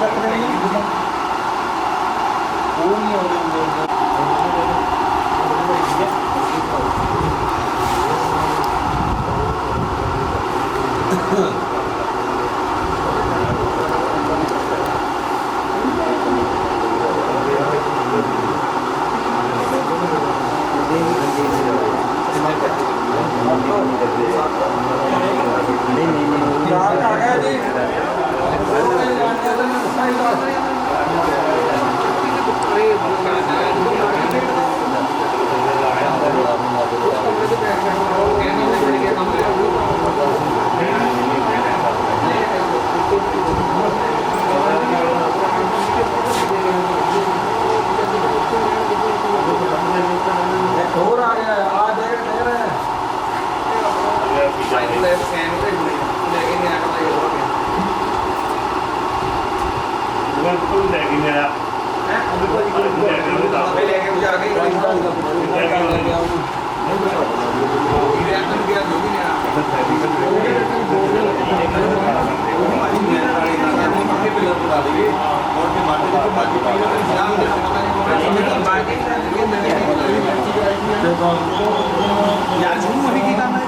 जत्रे में left hand ridley legging out of the organ. ਬਿਲਕੁਲ ਲੈ ਕੇ ਮੇਰਾ ਹੈ? ਉਹ ਕੋਈ ਕੋਈ ਲੈ ਕੇ ਜਾ ਕੇ ਕੋਈ ਨਾ ਲੈ ਕੇ ਲੈ ਕੇ ਆਉਂਗਾ ਉਹ ਇਹ ਆਤਮ ਗਿਆ ਜੋ ਵੀ ਨਾ ਯਾਰ ਜੂਮ ਅਭੀ ਕੀਤਾ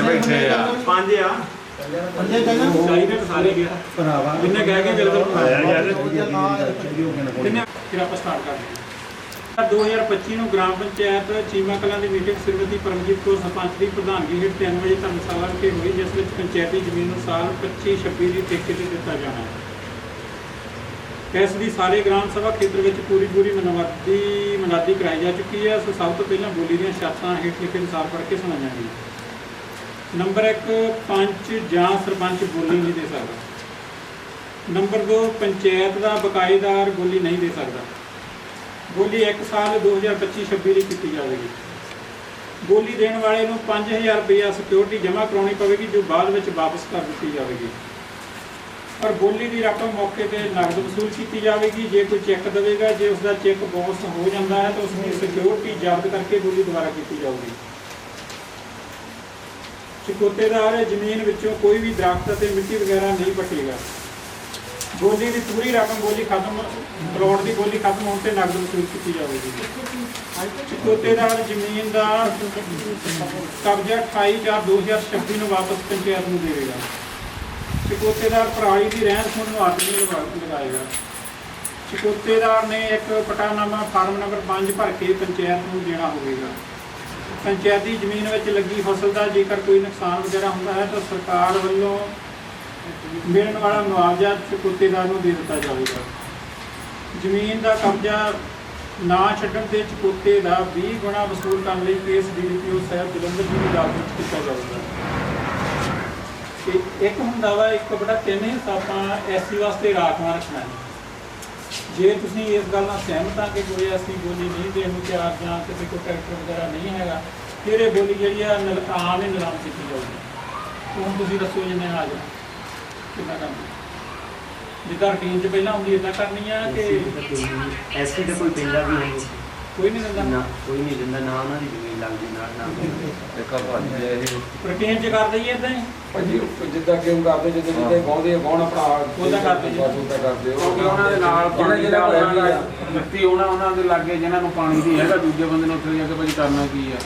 ਪੰਜ ਪੰਜ ਬੈਠੇ ਆ। ਪੰਜ ਆ। ਚਾਹੀਦੇ ਤਾਂ ਸਾਰੇ ਗਿਆ। ਭਰਾਵਾ ਜਿੰਨੇ ਕਹਿ ਕੇ ਬਿਲਕੁਲ ਆਇਆ ਯਾਰ ਕਿੰਨੇ? ਫਿਰ ਆਪਾਂ ਸਟਾਰਟ ਕਰਦੇ ਹਾਂ 2025 ਨੂੰ ਗ੍ਰਾਮ ਪੰਚਾਇਤ ਚੀਮਾ ਕਲਾਂ ਦੀ ਮੀਟਿੰਗ ਸ਼੍ਰੀਮਤੀ ਪਰਮਜੀਤ ਕੌਰ ਸਰਪੰਚ ਦੀ ਪ੍ਰਧਾਨਗੀ ਹੇਠ 3 ਵਜੇ ਧਰਮਸ਼ਾਲਾ ਵਿਖੇ ਹੋਈ ਜਿਸ ਵਿੱਚ ਪੰਚਾਇਤੀ ਜ਼ਮੀਨ ਨੂੰ ਸਾਲ 25 26 ਦੀ ਠੇਕੇ ਤੇ ਦਿੱਤਾ ਜਾਣਾ ਹੈ। ਇਸ ਦੀ ਸਾਰੇ ਗ੍ਰਾਮ ਸਭਾ ਖੇਤਰ ਵਿੱਚ ਪੂਰੀ ਪੂਰੀ ਮਨਵਾਦੀ ਮਨਾਦੀ ਕਰਾਈ ਜਾ ਚੁੱਕੀ ਹੈ। ਸੋ ਸਭ ਤੋਂ ਪਹਿਲਾਂ ਬੋਲੀ ਦੀਆਂ ਸ਼ਰਤਾਂ ਹੇਠ ਲਿਖੇ ਅਨੁਸਾਰ ਪੜ੍ਹ ਕੇ ਸੁਣਾਈਆਂ ਜੀ ਨੰਬਰ 1 ਪੰਚ ਜਾਂ ਸਰਪੰਚ ਬੋਲੀ ਨਹੀਂ ਦੇ ਸਕਦਾ। ਨੰਬਰ 2 ਪੰਚਾਇਤ ਦਾ ਬਕਾਇਦਾਰ ਬੋਲੀ ਨਹੀਂ ਦੇ ਸਕਦਾ। ਬੋਲੀ 1 ਸਾਲ 2025-26 ਲਈ ਕੀਤੀ ਜਾਵੇਗੀ। ਬੋਲੀ ਦੇਣ ਵਾਲੇ ਨੂੰ 5000 ਰੁਪਇਆ ਸਿਕਿਉਰਿਟੀ ਜਮ੍ਹਾਂ ਕਰਾਉਣੀ ਪਵੇਗੀ, ਜੋ ਬਾਅਦ ਵਿੱਚ ਵਾਪਸ ਕਰ ਦਿੱਤੀ ਜਾਵੇਗੀ। ਪਰ ਬੋਲੀ ਦੀ ਰਕਮ ਮੌਕੇ ਤੇ ਨਕਦ ਵਸੂਲ ਕੀਤੀ ਜਾਵੇਗੀ। ਜੇ ਕੋਈ ਚੈੱਕ ਦੇਵੇਗਾ, ਜੇ ਉਸ ਦਾ ਚੈੱਕ ਬਾਉਂਸ ਹੋ ਜਾਂਦਾ ਹੈ, ਤਾਂ ਉਸ ਦੀ ਸਿਕਿਉਰਿਟੀ ਜ਼ਬਤ ਕਰਕੇ ਬੋਲੀ ਦੁਬਾਰਾ ਕੀਤੀ ਜਾਊਗੀ। ਚੁਕੌਤੇਦਾਰ ਜ਼ਮੀਨ ਵਿੱਚੋਂ ਕੋਈ ਵੀ ਦਰਖਤ ਅਤੇ ਮਿੱਟੀ ਵਗੈਰਾ ਨਹੀਂ ਪੱਟੇਗਾ। ਬੋਲੀ ਦੀ ਪੂਰੀ ਰਕਮ ਬੋਲੀ ਖਤਮ ਕਰੋੜ ਦੀ ਬੋਲੀ ਖਤਮ ਹੋਣ ਤੇ ਨਕਦ ਵਸੂਲ ਕੀਤੀ ਜਾਵੇਗੀ। ਚੁਕੌਤੇਦਾਰ ਜ਼ਮੀਨ ਦਾ ਕਬਜ਼ਾ 28/4/2026 ਨੂੰ ਵਾਪਸ ਪੰਚਾਇਤ ਨੂੰ ਦੇਵੇਗਾ ਚਕੋਤੇਦਾਰ ਪਰਾਲੀ ਦੀ ਰਹਿੰਦ ਖੂੰਹਦ ਨੂੰ ਆਦਮੀ ਲਗਾਏਗਾ। ਚਕੋਤੇਦਾਰ ਨੇ ਇੱਕ ਪਟਾਨਾਮਾ ਫਾਰਮ ਨੰਬਰ 5 ਭਰ ਕੇ ਪੰਚਾਇਤ ਨੂੰ ਦੇਣਾ ਹੋਵੇਗਾ। ਪੰਚਾਇਤੀ ਜ਼ਮੀਨ ਵਿੱਚ ਲੱਗੀ ਫਸਲ ਦਾ ਜੇਕਰ ਕੋਈ ਨੁਕਸਾਨ ਵਗੈਰਾ ਹੁੰਦਾ ਹੈ ਤਾਂ ਸਰਕਾਰ ਵੱਲੋਂ ਮਿਲਣ ਵਾਲਾ ਮੁਆਵਜ਼ਾ ਚੁਕੌਤੇਦਾਰ ਨੂੰ ਦੇ ਦਿੱਤਾ ਜਾਵੇਗਾ। ਜ਼ਮੀਨ ਦਾ ਕਬਜ਼ਾ ਨਾ ਛੱਡਣ ਦੇ ਚੁਕੌਤੇ ਦਾ 20 ਗੁਣਾ ਵਸੂਲ ਕਰਨ ਲਈ ਕੇਸ ਡੀਡੀਪੀਓ ਸਾਹਿਬ ਜਲੰਧਰ ਦੀ ਅਦਾਲਤ ਵਿੱਚ ਕੀਤਾ ਜਾਵੇਗਾ। ਤੇ ਇੱਕ ਹੁੰਦਾ ਵਾ, ਇੱਕ ਬੜਾ ਤਿੰਨ ਹਿੱਸਾ ਆਪਾਂ ਐਸਸੀ ਵਾਸਤੇ ਰਾਖਵਾਂ ਰੱਖਣਾ। ਹੈ ਜੇ ਤੁਸੀਂ ਇਸ ਗੱਲ ਨਾਲ ਸਹਿਮਤ ਆ ਕਿ ਕੋਈ ਐਸੀ ਬੋਲੀ ਨਹੀਂ ਦੇਣੀ ਨੂੰ ਤਿਆਰ ਜਾਂ ਕਿਸੇ ਕੋਈ ਟਰੈਕਟਰ ਵਗੈਰਾ ਨਹੀਂ ਹੈਗਾ ਫਿਰ ਇਹ ਬੋਲੀ ਜਿਹੜੀ ਆ ਨਲਕਾਨ ਹੀ ਨਿਲਾਮ ਕੀਤੀ ਜਾਊਗੀ? ਹੁਣ ਤੁਸੀਂ ਦੱਸੋ ਜਿੰਨੇ ਆ ਜਾ ਕਿੰਨਾ ਕਰਨਾ ਜਿੱਦਾਂ ਰੂਟੀਨ 'ਚ ਪਹਿਲਾਂ ਹੁੰਦੀ ਇਦਾਂ ਕਰਨੀ ਆ ਕਿ ਐਸਪੀ ਦਾ ਕੋਈ ਪਿੰਡਾ ਵੀ ਨਹੀਂ ਕੋਈ ਨਹੀਂ ਦਿੰਦਾ। ਨਾ ਕੋਈ ਨਹੀਂ ਦਿੰਦਾ ਨਾ ਉਹਨਾਂ ਦੀ ਜ਼ਮੀਨ ਲੱਗਦੀ ਨਾਲ ਨਾ ਇੱਕ ਭਾਜੀ ਇਹ ਰੂਟੀਨ 'ਚ ਕਰ ਦਈਏ ਇਦਾਂ ਹੀ? ਭਾਜੀ ਜਿੱਦਾਂ ਕਿਉਂ ਕਰਦੇ ਜਿੱਦਾਂ ਜਿੱਦਾਂ ਗਾਉਂਦੇ ਆ ਗਾਉਣ ਆਪਣਾ ਉਹਦਾ ਕਰਦੇ ਜੀ। ਬਸ ਉਹਦਾ ਕਰਦੇ ਕਿਉਂਕਿ ਉਹਨਾਂ ਦੇ ਨਾਲ ਪਾਣੀ ਜਿਹੜਾ ਦਾ ਦਾ ਮਿੱਟੀ ਉਹਨਾਂ ਉਹਨਾਂ ਦੇ ਲਾਗੇ ਜਿਨ੍ਹਾਂ ਨੂੰ ਪਾਣੀ ਦੀ ਹੈਗਾ ਦੂਜੇ ਬੰਦੇ ਨੂੰ ਉੱਥੇ ਜਾ ਕੇ ਭਾਜੀ ਕਰਨਾ ਕੀ ਆ?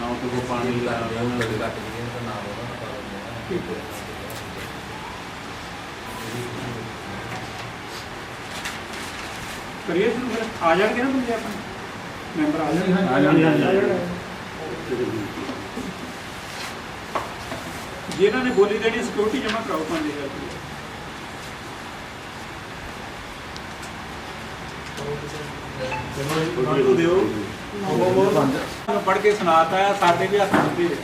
ਨਾ ਉੱਥੇ ਕੋਈ ਪਾਣੀ ਦਾ ਉਹਨਾਂ ਦੇ ਠੀਕ ਹੈ। ਕਰੀਏ ਸ਼ੁਰੂ ਫਿਰ। ਆ ਜਾਣਗੇ ਨਾ ਬੰਦੇ ਆਪਣੇ? ਮੈਂਬਰ ਆ ਜਾਣਗੇ ਆ ਜਾਣਗੇ। ਜਿਨ੍ਹਾਂ ਨੇ ਬੋਲੀ ਦੇਣੀ ਸਿਕਿਉਰਿਟੀ ਜਮ੍ਹਾਂ ਕਰਾਓ 5000 ਰੁਪਏ। ਪੜ੍ਹ ਕੇ ਸੁਣਾਤਾ ਸਾਡੇ ਵੀ ਹੱਥ ਦਿੱਤੇ।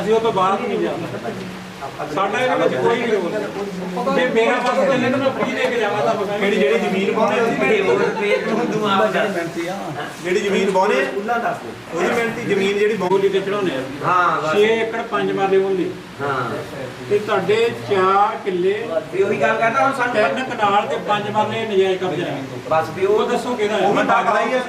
ਅਸੀਂ ਉਹ ਤੋਂ ਬਾਹਰ ਨਹੀਂ ਜਾਂਦੇ ਸਾਡਾ ਇਹਦੇ ਵਿੱਚ ਕੋਈ ਵੀ ਰੋਲ ਨਹੀਂ। ਜੇ ਮੇਰਾ ਬਸ ਚੱਲੇ ਤਾਂ ਮੈਂ ਫ੍ਰੀ ਦੇ ਕੇ ਜਾਵਾਂ ਤਾਂ ਕਿਹੜੀ ਜਿਹੜੀ ਜ਼ਮੀਨ ਪਾਉਣੀ ਉਹਦੀ ਮਿਹਨਤੀ ਆ ਜਿਹੜੀ ਜ਼ਮੀਨ ਪਾਉਣੇ ਉੱਲਾ ਦੱਸ। ਉਹਦੀ ਮਿਹਨਤੀ ਜ਼ਮੀਨ ਜਿਹੜੀ ਬੋਲੀ ਤੇ ਚੜਾਉਣੇ ਆ ਹਾਂ ਬਸ। 6 ਏਕੜ 5 ਮਾਲੇ ਬੋਲੀ। ਹਾਂ। ਤੇ ਤੁਹਾਡੇ 4 ਕਿੱਲੇ ਵੀ ਉਹੀ ਗੱਲ ਕਰਦਾ ਹੁਣ ਸਾਨੂੰ ਤਿੰਨ ਕਨਾਲ ਤੇ 5 ਮਾਲੇ ਨਜਾਇਜ਼ ਕਬਜ਼ਾ ਹੈ। ਬਸ ਵੀ ਉਹ ਦੱਸੋ ਕਿਹਦਾ ਉਹ ਵੀ ਹੈ ਵਗਦਾ ਹੀ ਆ